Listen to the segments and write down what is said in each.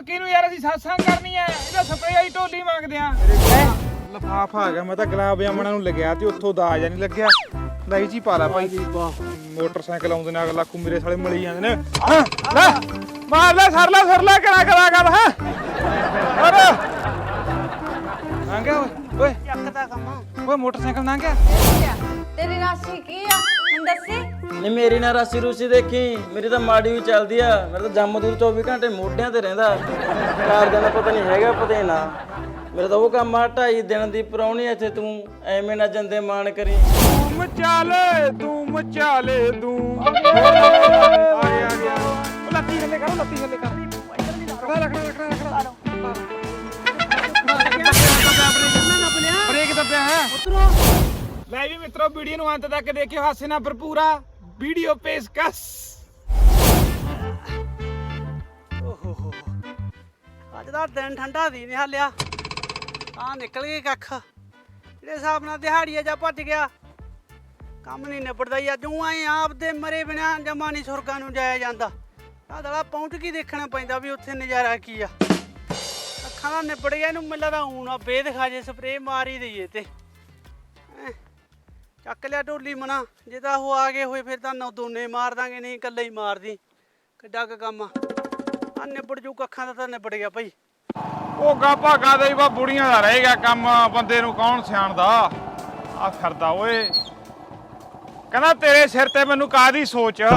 ਢੋਲਕੀ ਨੂੰ ਯਾਰ ਅਸੀਂ satsang ਕਰਨੀ ਐ ਇਹਦਾ ਸਪਰੇ ਵਾਲੀ ਢੋਲੀ ਮੰਗਦੇ ਆ। ਲਫਾਫਾ ਆ ਗਿਆ ਮੈਂ ਤਾਂ ਗੁਲਾਬ ਜਾਮਣਾ ਨੂੰ ਲੱਗਿਆ ਤੇ ਉੱਥੋਂ ਦਾ ਜਾਂ ਨਹੀਂ ਲੱਗਿਆ। ਲਈ ਜੀ ਪਾ ਲਾ ਭਾਈ ਮੋਟਰਸਾਈਕਲ ਆਉਂਦੇ ਨੇ ਅਗਲਾ ਕੋ ਮੇਰੇ ਸਾਲੇ ਮਲੀ ਜਾਂਦੇ ਨੇ। ਹਾਂ ਲੈ ਮਾਰ ਲੈ ਸਰ ਲੈ ਸਰ ਲੈ ਕਰਾ ਕਰਾ ਕਰ ਹਾਂ। ਅਰ ਨੰਗਾ ਓਏ ਓਏ। ਚੱਕਦਾ ਕੰਮ। ਓਏ ਮੋਟਰਸਾਈਕਲ ਨੰਗਾ ਤੇਰੀ ਰਾਸ਼ੀ ਕੀ ਆ? ਹੁਣ ਦੱਸੀ। ਨਹੀਂ ਮੇਰੀ ਨਾ ਰਾਸੀ ਰੂਸੀ ਦੇਖੀ ਮੇਰੀ ਤਾਂ ਮਾੜੀ ਵੀ ਚੱਲਦੀ ਆ। ਮੇਰਾ ਤਾਂ ਜੰਮ ਦੂਰ 24 ਘੰਟੇ ਮੋਢਿਆਂ ਤੇ ਰਹਿੰਦਾ। ਚਾਰ ਦਿਨ ਦਾ ਪਤਾ ਨਹੀਂ ਹੈਗਾ ਪਤਾ ਹੀ ਨਾ। ਮੇਰਾ ਤਾਂ ਉਹ ਕੰਮ ਆ ਢਾਈ ਦਿਨ ਦੀ ਪਰੌਣੀ ਇੱਥੇ ਤੂੰ। ਐਵੇਂ ਨਾ ਜੰਦੇ ਮਾਣ ਕਰੀ। ਤੂੰ ਮਚਾਲੇ ਤੂੰ ਮਚਾਲੇ ਤੂੰ। ਆ ਗਿਆ। ਆ ਗਿਆ ਉਹ ਲੱਤੀ ਥੱਲੇ ਕਰ ਉਹ ਲੱਤੀ ਥੱਲੇ ਕਰ। ਰੱਖਣਾ ਰੱਖਣਾ ਰੱਖਣਾ ਰੱਖਣਾ ਬ੍ਰੇਕ ਦੱਬਿਆ ਹੈ। ਲੈ ਵੀ ਮਿੱਤਰੋ ਵੀਡੀਓ ਨੂੰ ਅੰਤ ਤੱਕ ਦੇਖਿਓ। ਹਾਸੇ ਨਾਲ ਭਰਪੂਰਾ ਵੀਡੀਓ ਪੇਸ਼ਕਸ਼। ਅੱਜ ਦਾ ਦਿਨ ਠੰਡਾ ਦੀ ਨਹੀਂ ਹਾਲਿਆ। ਆ ਨਿਕਲ ਗਏ ਕੱਖ। ਜਿਹੜੇ ਹਿਸਾਬ ਨਾਲ ਦਿਹਾੜੀਆ ਜਾ ਭੱਜ ਗਿਆ। ਕੰਮ ਨਹੀਂ ਨਿਬੜਦਾ ਹੀ ਅੱਜ ਉਹ ਆਏ ਆਪ ਦੇ ਮਰੇ ਬਿਨਾ ਜਮਾ ਨਹੀਂ ਸੁਰਗਾਂ ਨੂੰ ਜਾਇਆ ਜਾਂਦਾ। ਆ ਦਲਾ ਪਹੁੰਚ ਕੇ ਦੇਖਣਾ ਪੈਂਦਾ ਵੀ ਉੱਥੇ ਨਜ਼ਾਰਾ ਕੀ ਆ। ਅੱਖਾਂ ਦਾ ਨਿਬੜ ਗਿਆ, ਇਹਨੂੰ ਮਿਲਦਾ ਤਾਂ ਹੁਣ ਆ, ਬੇਦਖਾ ਜੇ ਸਪਰੇ ਮਾਰੀ ਦਈਏ ਤੇ। ਚੱਕ ਲਿਆ ਢੋਲੀ ਮਨਾ, ਜੇ ਤਾਂ ਉਹ ਆ ਗਏ ਹੋਏ, ਫਿਰ ਤਾਂ ਨਾ ਦੋਨੇ ਮਾਰ ਦਾਂਗੇ, ਨਹੀਂ ਇਕੱਲੇ ਹੀ ਮਾਰਦੀ। ਕਿੱਡਾ ਕੁ ਕੰਮ ਆ। ਆ ਨਿਬੜ ਜੂ ਕੱਖਾਂ ਦਾ ਤਾਂ ਨਿਬੜ ਗਿਆ ਭਾਈ। ਉਹ ਗਾਪਾ ਗਾਦਾ ਹੀ ਬਾ ਬੁੜੀਆਂ ਦਾ ਰਹੇਗਾ ਕੰਮ, ਬੰਦੇ ਨੂੰ ਕੌਣ ਸਿਆਣਦਾ? ਆ ਫਿਰਦਾ ਓਏ। ਕਹਿੰਦਾ ਤੇਰੇ ਸਿਰ ਤੇ ਮੈਨੂੰ ਕਾਦੀ ਸੋਚ ਹੈ?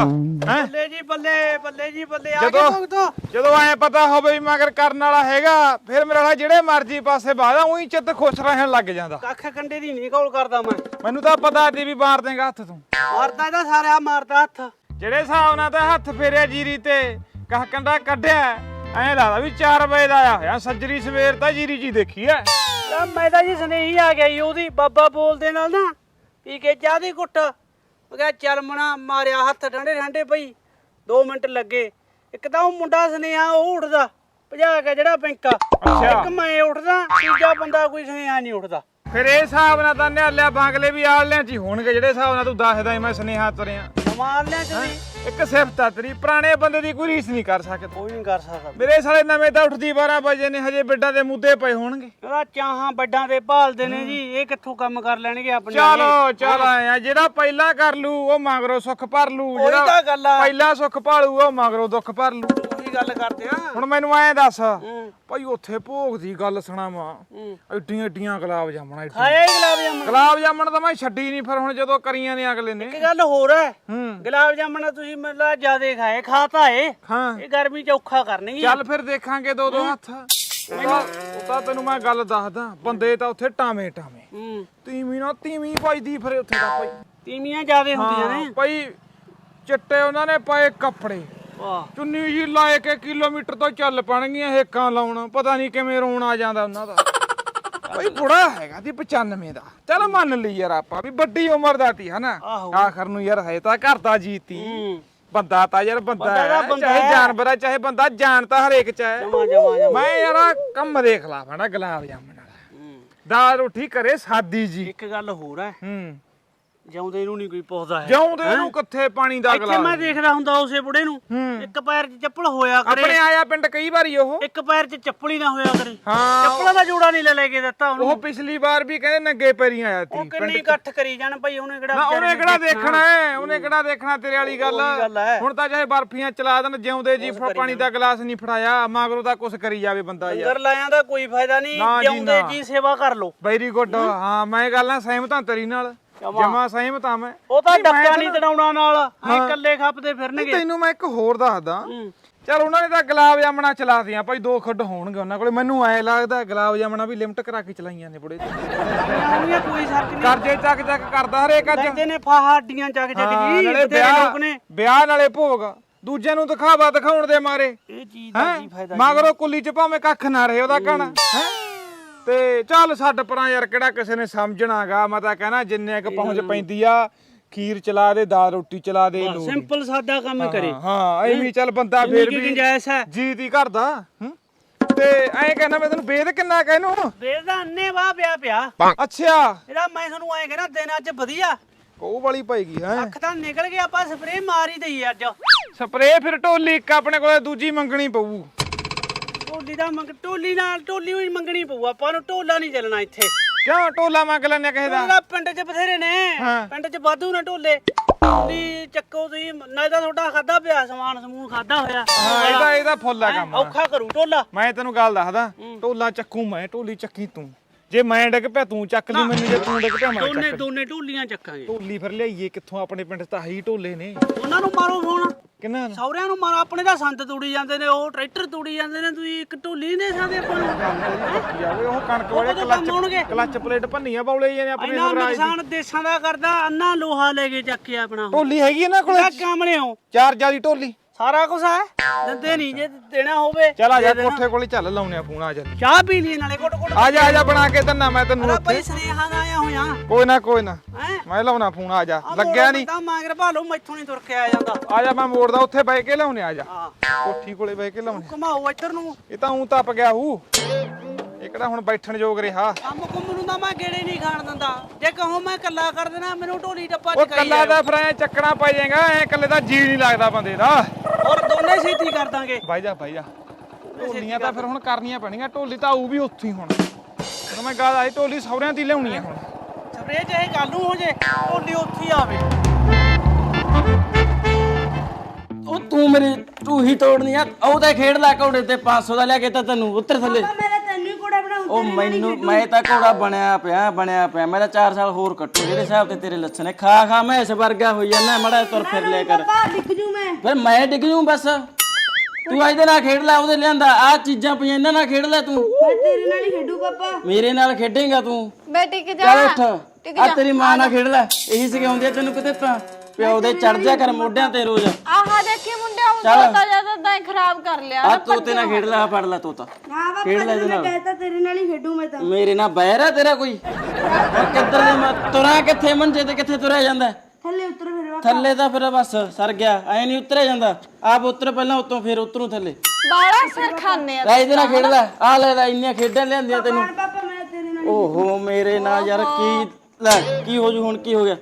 ਬੱਲੇ ਜੀ ਬੱਲੇ ਬੱਲੇ ਜੀ ਬੱਲੇ ਆ ਜਦੋਂ- ਕੇ ਭੁਗਤੋ ਜਦੋਂ ਐ ਪਤਾ ਹੋਵੇ ਵੀ ਮਗਰ ਕਰਨ ਵਾਲਾ ਹੈਗਾ ਫਿਰ ਮੇਰਾ ਵਾਲਾ ਜਿਹੜੇ ਮਰਜ਼ੀ ਪਾਸੇ ਬਾਦਾ ਉਹੀ ਚਿੱਤ ਖੁਸ਼ ਰਹਿਣ ਲੱਗ ਜਾਂਦਾ। ਕੱਖ ਕੰਡੇ ਦੀ ਨਹੀਂ ਕੌਲ ਕਰਦਾ ਮੈਂ। ਮੈਨੂੰ ਤਾਂ ਪਤਾ ਸੀ ਵੀ ਮਾਰ ਦੇਗਾ ਹੱਥ ਤੂੰ। ਮਾਰਦਾ ਇਹਦਾ ਸਾਰਿਆ ਮਾਰਦਾ ਹੱਥ। ਜਿਹੜੇ ਹਿਸਾਬ ਨਾਲ ਤਾਂ ਹੱਥ ਫੇਰਿਆ ਜੀਰੀ ਤੇ ਕਹ ਕੰਡਾ ਕੱਢਿਆ ਐਂ ਲੱਗਦਾ ਵੀ 4 ਵਜੇ ਦਾ ਆਇਆ ਹੋਇਆ ਸੱਜਰੀ ਸਵੇਰ ਤਾਂ ਜੀਰੀ ਜੀ ਦੇਖੀ ਐ। ਤਾਂ ਮੈਂ ਤਾਂ ਜੀ ਸਨੇਹੀ ਆ ਗਿਆ ਜੀ ਉਹਦੀ ਬਾਬਾ ਬੋਲਦੇ ਨਾਲ ਨਾ ਪੀ ਕੇ ਚਾਹ ਦੀ ਘੁੱਟ। ਉਹ ਕਿਹਾ ਚੱਲ ਮਣਾ ਮਾਰਿਆ ਹੱਥ ਠੰਡੇ ਠੰਡੇ ਪਈ। 2 ਮਿੰਟ ਲੱਗੇ। ਇੱਕ ਤਾਂ ਉਹ ਮੁੰਡਾ ਸਨੇਹਾ ਉਹ ਉੱਠਦਾ। ਭਜਾ ਕੇ ਜਿਹੜਾ ਪਿੰਕਾ। ਇੱਕ ਮੈਂ ਉੱਠਦਾ ਤੀਜਾ ਬੰਦਾ ਕੋਈ ਸਨੇਹਾ ਨਹੀਂ ਉੱਠਦਾ। ਫਿਰ ਇਹ ਹਿਸਾਬ ਨਾਲ ਤਾਂ ਨਿਹਾਲਿਆ ਬਾਂਗਲੇ ਵੀ ਆਲਿਆਂ ਚ ਹੀ ਹੋਣਗੇ ਜਿਹੜੇ ਹਿਸਾਬ ਨਾਲ ਤੂੰ ਦੱਸਦਾ ਮੈਂ ਸੁਨੇਹਾ ਤੁਰਿਆ। ਮਾਰ ਲਿਆ ਤੁਸੀਂ ਇੱਕ ਸਿਫਤ ਆ ਤੇਰੀ ਪੁਰਾਣੇ ਬੰਦੇ ਦੀ ਕੋਈ ਰੀਸ ਨਹੀਂ ਕਰ ਸਕਦਾ। ਕੋਈ ਨਹੀਂ ਕਰ ਸਕਦਾ। ਮੇਰੇ ਸਾਲੇ ਨਵੇਂ ਤਾਂ ਉੱਠਦੀ 12 ਵਜੇ ਨੇ ਹਜੇ ਬਿੱਡਾਂ ਦੇ ਮੁੱਦੇ ਪਏ ਹੋਣਗੇ। ਉਹਦਾ ਚਾਹਾਂ ਵੱਡਾਂ ਦੇ ਭਾਲਦੇ ਨੇ ਜੀ ਇਹ ਕਿੱਥੋਂ ਕੰਮ ਕਰ ਲੈਣਗੇ ਆਪਣੇ ਚਲੋ ਚਲ ਆਇਆ ਜਿਹੜਾ ਪਹਿਲਾਂ ਕਰ ਲੂ ਉਹ ਮਗਰੋਂ ਸੁੱਖ ਭਰ ਲੂ ਉਹੀ ਤਾਂ ਗੱਲ ਆ। ਪਹਿਲਾਂ ਸੁੱਖ ਭਾਲੂ ਉਹ ਮਗਰੋਂ ਦੁੱਖ ਭਰ ਲੂ। ਉਹੀ ਗੱਲ ਕਰਦੇ ਆ। ਹੁਣ ਮੈਨੂੰ ਐਂ ਦੱਸ ਭਾਈ ਉੱਥੇ ਭੋਗ ਦੀ ਗੱਲ ਸੁਣਾਵਾਂ। ਐਡੀਆਂ ਐਡੀਆਂ ਗੁਲਾਬ ਜਾਮਣਾ ਖਾਇਆ ਹੀ ਗੁਲਾਬ ਜਾਮਣ। ਗੁਲਾਬ ਜਾਮਣ ਤਾਂ ਮੈਂ ਛੱਡੀ ਨਹੀਂ ਫਿਰ ਹੁਣ ਜਦੋਂ ਕਰੀਆਂ ਨੇ ਅਗਲੇ ਨੇ। ਇੱਕ ਗੱਲ ਹੋਰ ਹੈ ਹੂੰ। ਗੁਲਾਬ ਜਾਮਣ ਤੁਸੀਂ ਮਤਲਬ ਜਿਆਦੇ ਖਾਏ ਖਾਤਾ ਏ। ਹਾਂ। ਇਹ ਗਰਮੀ ਚ ਔਖਾ ਕਰਨਗੇ। ਚੱਲ ਫਿਰ ਦੇਖਾਂਗੇ ਦੋ ਦੋ ਹੱਥ। ਉਹ ਤਾਂ- ਤੈਨੂੰ ਮੈਂ ਗੱਲ ਦੱਸਦਾ ਬੰਦੇ ਤਾਂ ਉੱਥੇ ਟਾਵੇਂ ਟਾਵੇਂ। ਹੂੰ। ਤੀਵੀਂ ਨਾ ਤੀਵੀਂ ਵੱਜਦੀ ਫਿਰ ਉੱਥੇ ਤਾਂ ਭਾਈ। ਤੀਮੀਆਂ ਜਿਆਦੇ ਹੁੰਦੀਆਂ ਨੇ। ਭਾਈ ਚਿੱਟੇ ਉਹਨਾਂ ਨੇ ਪਾਏ ਕੱਪੜੇ। ਵਾਹ। ਚੁੰਨੀ ਜੀ ਲਾਏ ਕੇ ਕਿਲੋਮੀਟਰ ਤੋਂ ਚੱਲ ਪਣਗੀਆਂ ਹੇਕਾਂ ਲਾਉਣ। ਪਤਾ ਨਹੀਂ ਕਿਵੇਂ ਰੋਣ ਆ ਜਾਂਦਾ ਉਹਨਾਂ ਦਾ। ਭਾਈ ਬੁੜਾ ਹੈਗਾ ਦੀ 95 ਦਾ। ਚੱਲ ਮੰਨ ਲਈ ਯਾਰ ਆਪਾਂ ਵੀ ਵੱਡੀ ਉਮਰ ਦਾ ਤੀ ਹਨਾ? ਆਹੋ। ਆਖਰ ਨੂੰ ਯਾਰ ਹੈ ਤਾਂ ਘਰ ਦਾ ਜੀਤੀ। ਹੂੰ। ਬੰਦਾ ਤਾਂ ਯਾਰ ਬੰਦਾ ਬੰਦਾ ਤਾਂ ਹੈ ਬੰਦਾ ਚਾਹੇ ਹੈ। ਜਾਨਵਰ ਹੈ ਚਾਹੇ ਬੰਦਾ ਜਾਨ ਤਾਂ ਹਰੇਕ ਚ ਜਮਾ ਜਮਾ ਮੈਂ ਯਾਰ ਆਹ ਕੰਮ ਦੇਖ ਲਾ ਫੜਾ ਗੁਲਾਬ ਜਾਮਣ ਵਾਲਾ। ਹੂੰ। ਦਾਲ ਰੋਟੀ ਕਰੇ ਸਾਦੀ ਜੀ। ਇੱਕ ਗੱਲ ਹੋਰ ਹੈ। ਹੂੰ। ਜਿਉਂਦੇ ਨੂੰ ਨਹੀਂ ਕੋਈ ਪੁੱਛਦਾ ਹੈ। ਜਿਉਂਦੇ ਨੂੰ ਕਿੱਥੇ ਪਾਣੀ ਦਾ ਇੱਥੇ ਗਲਾਸ? ਮੈਂ ਦੇਖਦਾ ਹੁੰਦਾ ਉਸੇ ਬੁੜੇ ਨੂੰ। ਇੱਕ ਪੈਰ 'ਚ ਚੱਪਲ ਹੋਇਆ ਆਪਣੇ ਕਰੇ ਆਇਆ ਪਿੰਡ ਕਈ ਵਾਰੀ ਉਹ। ਇੱਕ ਪੈਰ 'ਚ ਚੱਪਲ ਹੀ ਨਾ ਹੋਇਆ ਕਰੇ। ਹਾਂ। ਚੱਪਲਾਂ ਦਾ ਜੋੜਾ ਨਹੀਂ ਲੈ ਲੈ ਕੇ ਦਿੱਤਾ ਉਹਨੂੰ। ਉਹ ਪਿਛਲੀ ਵਾਰ ਵੀ ਕਹਿੰਦੇ ਨੰਗੇ ਪੈਰੀ ਆਇਆ ਉਹ ਸੀ ਕਿੰਨੀ ਇਕੱਠ ਕਰੀ ਜਾਣ ਭਾਈ ਉਹਨੇ ਕਿਹੜਾ ਉਹਨੇ ਕਿਹੜਾ ਦੇਖਣਾ। ਹੈ ਉਹਨੇ ਕਿਹੜਾ ਦੇਖਣਾ ਤੇਰੇ ਵਾਲੀ ਗੱਲ। ਉਹੀ। ਹੁਣ ਤਾਂ ਚਾਹੇ ਬਰਫੀਆਂ ਚਲਾ ਦੇਣ ਜਿਉਂਦੇ ਜੀ ਪਾਣੀ ਦਾ ਗਲਾਸ ਨਹੀਂ ਫੜਾਇਆ ਮਗਰੋਂ ਤਾਂ ਕੁਛ ਕਰੀ ਜਾਵੇ ਬੰਦਾ ਯਾਰ। ਅੰਦਰ ਲਾਇਆਂ ਦਾ ਕੋਈ ਫਾਇਦਾ ਨਹੀਂ ਜਿਉਂਦੇ। ਜੀ ਸੇਵਾ ਕਰ ਲੋ ਵੈਰੀ ਗੁੱਡ ਹਾਂ। ਮੈਂ ਗੱਲ ਸਹਿਮਤ ਤੇਰੀ ਨਾਲ। ਜਮਾਂ। ਸਹਿਮਤ ਹਾਂ ਮੈਂ। ਉਹ ਤਾਂ ਨਹੀਂ, ਡੱਕਾ ਨਹੀਂ ਤੜਾਉਣਾ ਨਾਲ ਹਾਂ। ਇਹ ਇਕੱਲੇ ਖੱਪਦੇ ਨਹੀਂ, ਫਿਰਨਗੇ। ਤੈਨੂੰ ਮੈਂ ਇੱਕ ਹੋਰ ਦੱਸਦਾ। ਚਲ ਉਹਨਾਂ ਨੇ ਤਾਂ ਗੁਲਾਬ ਜਾਮਣਾ ਚਲਾਤੀਆਂ ਭਾਈ ਦੋ ਖੱਡ ਹੋਣਗੇ ਉਹਨਾਂ ਕੋਲੇ। ਮੈਨੂੰ ਐ ਲੱਗਦਾ ਗੁਲਾਬ ਜਾਮਣਾ ਵੀ ਲਿਮਟ ਕਰਾ ਕੇ ਚਲਾਈਆਂ ਨੇ ਬੁੜੇ। ਕੋਈ ਸ਼ਰਤ ਨਹੀਂ। ਕਰਜੇ ਚੱਕ ਚੱਕ ਕਰਦਾ ਹਰੇਕ ਅੱਜ। ਲੈਂਦੇ ਨੇ ਫਾਹਾ ਹੱਡੀਆਂ ਚੱਕ ਚੱਕ ਜੀ ਲੋਕ ਨੇ। ਵਿਆਹ ਨਾਲੇ ਭੋਗ। ਦੂਜਿਆਂ ਨੂੰ ਦਿਖਾਵਾ ਦਿਖਾਉਣ ਦੇ ਮਾਰੇ। ਇਹ ਚੀਜ਼ ਦਾ ਕੀ ਫਾਇਦਾ ਮਗਰੋਂ ਕੁੱਲੀ ਚ ਭਾਵੇਂ ਕੱਖ ਨਾ ਰਹੇ ਉਹਦਾ ਕਹਣਾ ਹੈ? ਤੇ ਚੱਲ ਛੱਡ ਪਰਾਂ ਯਾਰ ਕਿਹੜਾ ਕਿਸੇ ਨੇ ਸਮਝਣਾਗਾ? ਮੈਂ ਤਾਂ ਕਹਿਣਾ ਜਿੰਨੇ ਕ ਪਹੁੰਚ ਪੈਂਦੀ ਆ ਖੀਰ ਚਲਾ ਦੇ ਦਾਲ ਰੋਟੀ ਚਲਾ ਦੇ ਲੋਕ। ਸਿੰਪਲ ਸਾਦਾ ਕੰਮ ਕਰੇ। ਹਾਂ ਐਵੇਂ ਹੀ ਚੱਲ ਬੰਦਾ ਫੇਰ ਵੀ ਗੁੰਜਾਇਸ਼ ਹੈ। ਜੀਤ ਹੀ ਕਰਦਾ ਹੂੰ? ਤੇ ਐਂ ਕਹਿੰਦਾ ਮੈਂ ਤੈਨੂੰ ਵੇਦ ਕਿੰਨਾ ਕਹਿਨੂੰ? ਵੇਦਾ ਅੰਨੇ ਵਾਹ ਪਿਆ ਪਿਆ। ਅੱਛਾ। ਇਹਦਾ ਮੈਂ ਤੁਹਾਨੂੰ ਐਂ ਕਹਿਣਾ ਦਿਨ ਅੱਜ ਵਧੀਆ। ਕੋਹ ਵਾਲੀ ਪਏਗੀ ਹੈ? ਅੱਖ ਤਾਂ ਨਿਕਲ ਗਿਆ ਆਪਾਂ ਸਪਰੇਅ ਮਾਰ ਹੀ ਦਈ ਅੱਜ। ਸਪਰੇ ਫਿਰ ਢੋਲੀ ਇੱਕ ਆਪਣੇ ਕੋਲੇ ਦੂਜੀ ਮੰਗਣੀ ਪਊ। ਢੋਲੀ ਦਾ ਮੰਗ ਢੋਲੀ ਨਾਲ ਢੋਲੀ ਵੀ ਮੰਗਣੀ ਪਊ ਆਪਾਂ ਨੂੰ ਢੋਲਾ ਨਹੀਂ ਚੱਲਣਾ ਇੱਥੇ। ਕਿਉਂ ਟੋਲਾ ਮੰਗ ਲੈਣੇ ਕਿਸੇ ਦਾ? ਢੋਲਾ ਪਿੰਡ 'ਚ ਬਥੇਰੇ ਨੇ। ਹਾਂ। ਪਿੰਡ 'ਚ ਵਾਧੂ ਨੇ ਢੋਲੇ ਢੋਲੀ ਚੱਕੋ ਤੁਸੀਂ ਨਾਲ ਤਾਂ ਤੁਹਾਡਾ ਖਾਦਾ ਪਿਆ ਸਮਾਨ ਸਮੂਨ ਖਾਦਾ ਹੋਇਆ। ਹਾਂ ਇਹਦਾ ਇਹਦਾ ਫੁੱਲ ਆ ਹੈਂ? ਕੰਮ ਔਖਾ ਕਰੂ ਢੋਲਾ ਮੈਂ ਤੈਨੂੰ ਗੱਲ ਦੱਸਦਾ ਟੋਲਾ ਚੱਕੂ ਮੈਂ ਢੋਲੀ ਚੱਕੀ ਤੂੰ। ਜੇ ਮੈਂ ਡਿੱਗ ਪਿਆ ਤੂੰ ਚੱਕ ਲਈ ਮੈਨੂੰ ਜੇ ਤੂੰ ਡਿੱਗ ਪਿਆ ਮੈਂ ਦੋਨੇ ਦੋਨੇ ਢੋਲੀਆਂ ਚੱਕਾਂਗੇ। ਢੋਲੀ ਫਿਰ ਲਿਆਈਏ ਕਿੱਥੋਂ ਆਪਣੇ ਪਿੰਡ 'ਚ ਤਾਂ ਹੀ ਢੋਲੇ ਨੇ। ਉਹਨਾਂ ਨੂੰ ਮਾਰੋ ਫੋਨ। ਕਿੰਨਾ? ਸੌਰਿਆਂ ਨੂੰ ਮਾਰੋ ਆਪਣੇ ਦਾ ਸੰਦ ਤੂੜੀ ਜਾਂਦੇ ਨੇ ਉਹ ਟਰੈਕਟਰ ਤੂੜੀ ਜਾਂਦੇ ਨੇ ਤੁਸੀਂ ਇੱਕ ਢੋਲੀ ਨਹੀਂ ਦੇ ਸਕਦੇ ਆਪਾਂ ਨੂੰ। ਜਾਵੇ ਉਹ ਕਣਕ ਵਾਲੇ ਕਦੋਂ ਕੰਮ ਆਉਣਗੇ? ਕਲੱਚ ਕਲੱਚ ਪਲੇਟ ਭੰਨੀਆਂ ਬੌਲੇ ਜਾਂਦੇ ਆਪਣੇ ਇੰਨਾ ਸਵਰਾਜ ਦੀ। ਨੁਕਸਾਨ ਦੇਸ਼ਾਂ ਦਾ ਕਰਦਾ ਅੰਨਾ ਲੋਹਾ ਲੈ ਕੇ ਚੱਕ ਕੇ ਆਪਣਾ ਢੋਲੀ ਹੈਗੀ ਇਹਨਾਂ ਕੋਲੇ? ਕਿਆ ਕਾਮਲੇ ਹੋ ਚਾਰ ਜਾਲੀ ਢੋਲੀ। ਸਾਰਾ ਕੁਝ ਹੈ? ਦਿੰਦੇ ਨਹੀਂ ਜੇ ਦੇਣਾ ਹੋਵੇ ਚੱਲ ਆ ਜਾ ਦੇ ਦੇਣਾ। ਕੋਠੇ ਕੋਲੇ ਚੱਲ ਲਾਉਣੇ ਆ ਫੋਨ ਆ ਜਾ। ਚਾਹ ਪੀ ਲਈ ਨਾਲੇ ਕੋਟ ਕੋਟ ਆ ਜਾ ਆ ਜਾ ਬਣਾ ਕੇ ਤੰਨਾ ਮੈਂ ਤੈਨੂੰ ਭਾਈ ਸਨੇਹਾ ਦਾ ਆਇਆ ਹੋਇਆ। ਕੋਈ ਨਾ ਕੋਈ ਨਾ। ਹੈ? ਮੈਂ ਲਾਉਣਾ ਫੋਨ ਆ ਜਾ। ਲੱਗਿਆ ਨਹੀਂ। ਤਾਂ ਮੰਗਰ ਭਾਲੋ ਮੈਥੋਂ ਨਹੀਂ ਤੁਰ ਕੇ ਆ ਜਾਂਦਾ। ਆ ਜਾ ਮੈਂ ਮੋੜਦਾ ਉੱਥੇ ਬਹਿ ਕੇ ਲਾਉਣੇ ਆ ਜਾ। ਹਾਂ। ਕੋਠੀ ਕੋਲੇ ਬਹਿ ਕੇ ਲਾਉਣੇ। ਘਮਾਓ ਇੱਧਰ ਨੂੰ। ਇਹ ਤਾਂ ਉਂ ਤੱਪ ਗਿਆ ਹੂ। ਇਹ ਕਿਹੜਾ ਹੁਣ ਬੈਠਣ ਯੋਗ ਰਿਹਾ? ਕੰਮ ਕੁੰਮ ਨੂੰ ਤਾਂ ਮੈਂ ਗੇੜੇ ਨਹੀਂ ਖਾਣ ਦਿੰਦਾ। ਜੇ ਕਹੋ ਮੈਂ ਕੱਲਾ ਕਰ ਦੇਣਾ ਮੈਨੂੰ ਢੋਲੀ ਟੱਪਾ ਉਹ ਕੱਲਾ ਦਾ ਫਿਰ ਚੱਕਣਾ ਪੈ ਜਾਏਗਾ ਐ ਕੱਲੇ ਦਾ ਜੀ ਨਹੀਂ ਲੱਗਦਾ ਬੰਦੇ ਦਾ। ਔਰ ਦੋਨੇ ਛੇਤੀ ਕਰ ਦਾਂਗੇ। ਬਾਈ ਜਾ ਬਾਈ ਜਾ। ਢੋਲੀਆਂ ਤਾਂ ਫਿਰ ਹੁਣ ਕਰਨੀਆਂ ਪੈਣੀਆਂ ਢੋਲੀ ਤਾਂ ਆਊ ਵੀ ਉੱਥੇ ਹੀ ਹੁਣ। ਹੁਣ ਮੈਂ ਗੱਲ ਆਈ ਢੋਲੀ ਸਹੁਰਿਆਂ ਦੀ ਲਿਆਉਣੀ ਆ ਹੁਣ। ਸਪਰੇ ਕੱਲ ਨੂੰ ਹੋ ਜੇ ਢੋਲੀ ਉੱਥੇ ਹੀ ਆਵੇ। ਉਹ ਤੂੰ ਮੇਰੇ ਟੂਹੀ ਤੋੜਨੀ ਆ ਉਹ ਤਾਂ ਖੇਡ ਲੈ ਘੋੜੇ ਤੇ 500 ਦਾ ਲਿਆ ਕੇ ਤਾਂ ਤੈਨੂੰ ਉੱਤਰ ਥੱਲੇ ਮੇਰਾ ਤੈਨੂੰ ਹੀ ਕੋੜਾ ਬਣਾਉਂ ਉਹ ਮੈਨੂੰ ਮੈਂ ਤਾਂ ਘੋੜਾ ਬਣਿਆ ਪਿਆ ਬਣਿਆ ਪਿਆ। ਮੇਰਾ 4 ਸਾਲ ਹੋਰ ਕੱਟੂ। ਜਿਹੜੇ ਹਿਸਾਬ ਤੇ ਤੇਰੇ ਲੱਛਣ ਹੈ ਖਾ ਖਾ ਮੈਂ ਇਸ ਵਰਗਾ ਹੋਈ ਜਾਂਦਾ ਮੜਾ ਤੁਰ ਫਿਰ ਲਿਆ ਕਰ। ਡਿੱਗ ਜੂ ਮੈਂ। ਫਿਰ ਮੈਂ ਡਿੱਗ ਜੂ ਬਸ। ਤੂੰ ਇਹਦੇ ਨਾਲ ਖੇਡ ਲੈ ਉਹਦੇ ਲਿਆਂਦਾ। ਆ ਚੀਜ਼ਾਂ ਪਈਆਂ ਇਹਨਾਂ ਨਾਲ ਖੇਡ ਲੈ ਤੂੰ। ਮੈਂ ਤੇਰੇ ਨਾਲ ਹੀ ਖੇਡੂ ਪਾਪਾ। ਮੇਰੇ ਨਾਲ ਖੇਡੇਂਗਾ ਤੂੰ। ਮੈਂ ਟਿਕ ਜਾ ਚੱਲ ਉੱਠ। ਆ ਤੇਰੀ ਮਾਂ ਨਾਲ ਖੇਡ ਲੈ। ਇਹੀ ਸਿਖਾਉਂਦੀ ਆ ਤੈਨੂੰ ਕਿਤੇ ਤਾਂ। ਪਿਓ ਦੇ ਚੜ ਜਾ ਕਰ ਮੋਢਿਆਂ ਤੇ ਰੋਜ਼। ਆਹਾ ਦੇਖੀ ਮੁੰਡਿਆ ਹੁਣ। ਤੋਤਾ ਜ਼ਿਆਦਾ ਤਾਂ ਖਰਾਬ ਕਰ ਲਿਆ। ਆ ਤੋਤੇ ਨਾਲ ਖੇਡ ਲੈ ਫੜ ਲੈ ਤੋਤਾ ਖੇਡ ਲੈ ਨਾਲ। ਕਹਿਤਾ ਤੇਰੇ ਨਾਲ ਹੀ ਖੇਡੂ ਮੈਂ ਤਾਂ। ਮੇਰੇ ਨਾਲ ਬਹਿਰ ਆ ਤੇਰਾ ਕੋਈ। ਕਿੱਧਰ ਦੇ ਮੈਂ ਤੁਰਾਂ ਕਿੱਥੇ ਮੰਜੇ ਤੇ ਕਿੱਥੇ ਤੁਰਿਆ ਜਾਂਦਾ? ਥੱਲੇ ਉਤਰ ਫਿਰ ਪਾਪਾ ਥੱਲੇ ਤਾਂ ਫਿਰ ਬਸ ਸਰ ਗਿਆ। ਐ ਨਹੀਂ ਉਤਰਿਆ ਜਾਂਦਾ। ਆਪ ਉਤਰ ਪਹਿਲਾਂ ਉਤੋਂ ਫਿਰ ਉਤਰੂ ਥੱਲੇ। ਬਾਲਾ ਸਿਰ ਖਾਨੇ ਆ ਲੈ ਇਹਦੇ ਨਾਲ ਖੇਡ ਲੈ। ਆ ਲੈ ਲੈ ਇੰਨੀਆਂ ਖੇਡਾਂ ਲਿਆਂਦੀਆਂ ਤੈਨੂੰ। ਪਾਪਾ ਮੈਂ ਤੇਰੇ ਨਾਲ ਓਹੋ ਮੇਰੇ ਨਾਲ ਯਾਰ ਕੀ ਲੈ ਕੀ ਹੋ ਜੂ ਹੁਣ ਕੀ ਹੋ ਗਿਆ?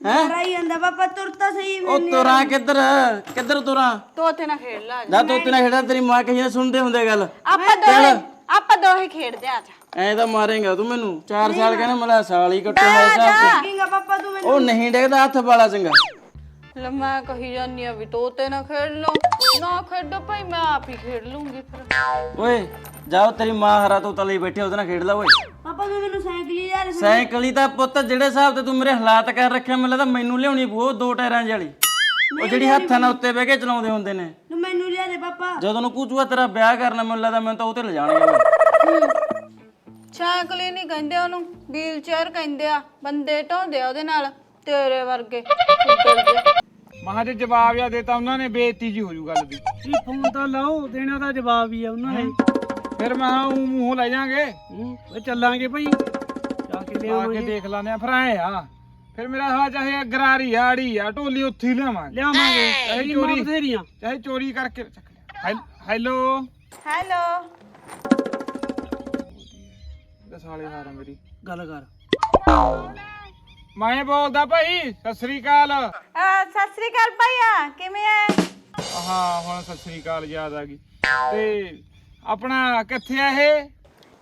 ਹੈ? ਰਾਈ ਜਾਂਦਾ ਪਾਪਾ ਤੁਰਤਾ ਸਹੀ ਉਹ ਤੁਰਾਂ ਕਿੱਧਰ? ਕਿੱਧਰ ਤੁਰਾਂ? ਤੋਤੇ ਨਾਲ ਖੇਡ ਲਾ ਜਾ। ਤੋਤੇ ਨਾਲ ਖੇਡਾਂ ਤੇਰੀ ਮਾਂ ਕਹੀ ਸੁਣਦੇ ਹੁੰਦੇ ਗੱਲ। ਆਪਾਂ ਦੋਹੇ ਆਪਾਂ ਦੋਹੇ ਖੇਡਦੇ ਆ ਜਾ ਐ ਤਾਂ ਮਾਰੇਗਾ ਤੂੰ ਮੈਨੂੰ। 4 ਸਾਲ ਕਹਿੰਦਾ ਮਲਾ ਸਾਲ ਹੀ ਕੱਟੋ ਹੋਇਆ ਸਾਹਿਬ ਕਿੰਗਾ ਪਾਪਾ ਤੂੰ। ਮੈਨੂੰ। ਉਹ ਨਹੀਂ ਡੇਗਦਾ ਹੱਥ ਵਾਲਾ ਚੰਗਾ। ਲੈ ਮੈਂ ਕਹੀ ਜਾਨੀ ਆ ਵੀ ਤੋਤੇ ਨਾਲ ਖੇਡ ਲਓ ਨਾ ਖੇਡੋ ਭਾਈ ਮੈਂ ਆਪ ਹੀ ਖੇਡ ਲੂੰਗੀ ਫਿਰ। ਓਏ ਜਾਓ ਤੇਰੀ ਮਾਂ ਹਰਾ ਤੋਂ ਤਲੇ ਬੈਠੇ ਉਹਦੇ ਨਾਲ ਖੇਡ ਲੈ ਓਏ। ਪਾਪਾ ਤੂੰ ਮੈਨੂੰ ਸਾਈਕਲ ਹੀ ਲਿਆ ਦੇ ਸਾਈਕਲ ਹੀ ਤਾਂ ਪੁੱਤ ਜਿਹੜੇ ਹਿਸਾਬ ਤੇ ਤੂੰ ਮੇਰੇ ਹਾਲਾਤ ਕਰ ਰੱਖਿਆ ਮੈਨੂੰ ਲੱਗਦਾ ਮੈਨੂੰ ਲਿਆਉਣੀ ਪਊ ਦੋ ਟਾਇਰਾਂ ਵਾਲੀ। ਉਹ ਜਿਹੜੀ ਹੱਥਾਂ ਨਾਲ ਉੱਤੇ ਬਹਿ ਕੇ ਚਲਾਉਂਦੇ ਹੁੰਦੇ ਨੇ। ਮੈਨੂੰ ਲਿਆ ਦੇ ਪਾਪਾ। ਜਦੋਂ ਨੂੰ ਕੂਚੂਆ ਤੇਰਾ ਵਿਆਹ ਕਰਨਾ ਮੈਨੂੰ ਲੱਗਦਾ ਮੈਨੂੰ ਤਾਂ ਉਹ ਤੇ ਲਿਜਾਣਗੇ। ਸਾਈਕਲ ਹੀ ਨਹੀਂ ਕਹਿੰਦੇ ਉਹਨੂੰ ਵੀਲ ਚੇਅਰ ਕਹਿੰਦੇ ਆ ਬੰਦੇ ਢੋਂਦੇ ਆ ਉਹਦੇ ਨਾਲ ਤੇਰੇ ਵਰਗੇ। ਮਹਾਂ ਜੇ ਜਵਾਬ ਆ ਦੇਤਾ ਉਹਨਾਂ ਨੇ ਬੇਇੱਜ਼ਤੀ ਜੀ ਹੋ ਜੂ ਗੱਲ ਦੀ। ਕੀ ਫੋਨ ਤਾਂ ਲਾਓ ਦੇਣਾ ਤਾਂ ਜਵਾਬ ਹੀ ਆ ਉਹਨਾਂ ਨੇ। ਫਿਰ ਮਹਾਂ ਉਹ ਮੂੰਹੋਂ ਲੈ ਜਾਾਂਗੇ। ਹੂੰ, ਉਹ ਚੱਲਾਂਗੇ ਭਾਈ। ਜਾ ਕੇ ਆ ਕੇ ਲਿਆਵਾਂਗੇ। ਦੇਖ ਲਾਨੇ ਆ ਫਿਰ ਐ ਆ। ਫਿਰ ਮੇਰਾ ਹਾਲਾ ਚਾਹੇ ਗਰਾਰੀ ਆੜੀ ਆ ਢੋਲੀ ਉੱਥੇ ਹੀ ਲਿਆਵਾਂਗੇ। ਲਿਆਵਾਂਗੇ ਇਹ ਚੋਰੀ ਚੋਰੀ ਬਥੇਰੀਆਂ। ਚਾਹੇ ਚੋਰੀ ਕਰਕੇ ਚੱਕ ਲਿਆ। ਹੈਲ- ਹੈਲੋ। ਹੈਲੋ। ਇਹ ਸਾਲੇ ਹਾਰ ਮੇਰੀ। ਗੱਲ ਕਰ। ਮੈਂ ਬੋਲਦਾ ਭਾਈ ਸਤਿ ਸ੍ਰੀ ਅਕਾਲ। ਸਤਿ ਸ੍ਰੀ ਅਕਾਲ ਭਾਈਆ ਕਿਵੇਂ ਐ? ਹਾਂ ਹੁਣ ਸਤਿ ਸ੍ਰੀ ਅਕਾਲ ਯਾਦ ਆ ਗਈ। ਤੇ ਆਪਣਾ ਕਿੱਥੇ ਆ ਇਹ?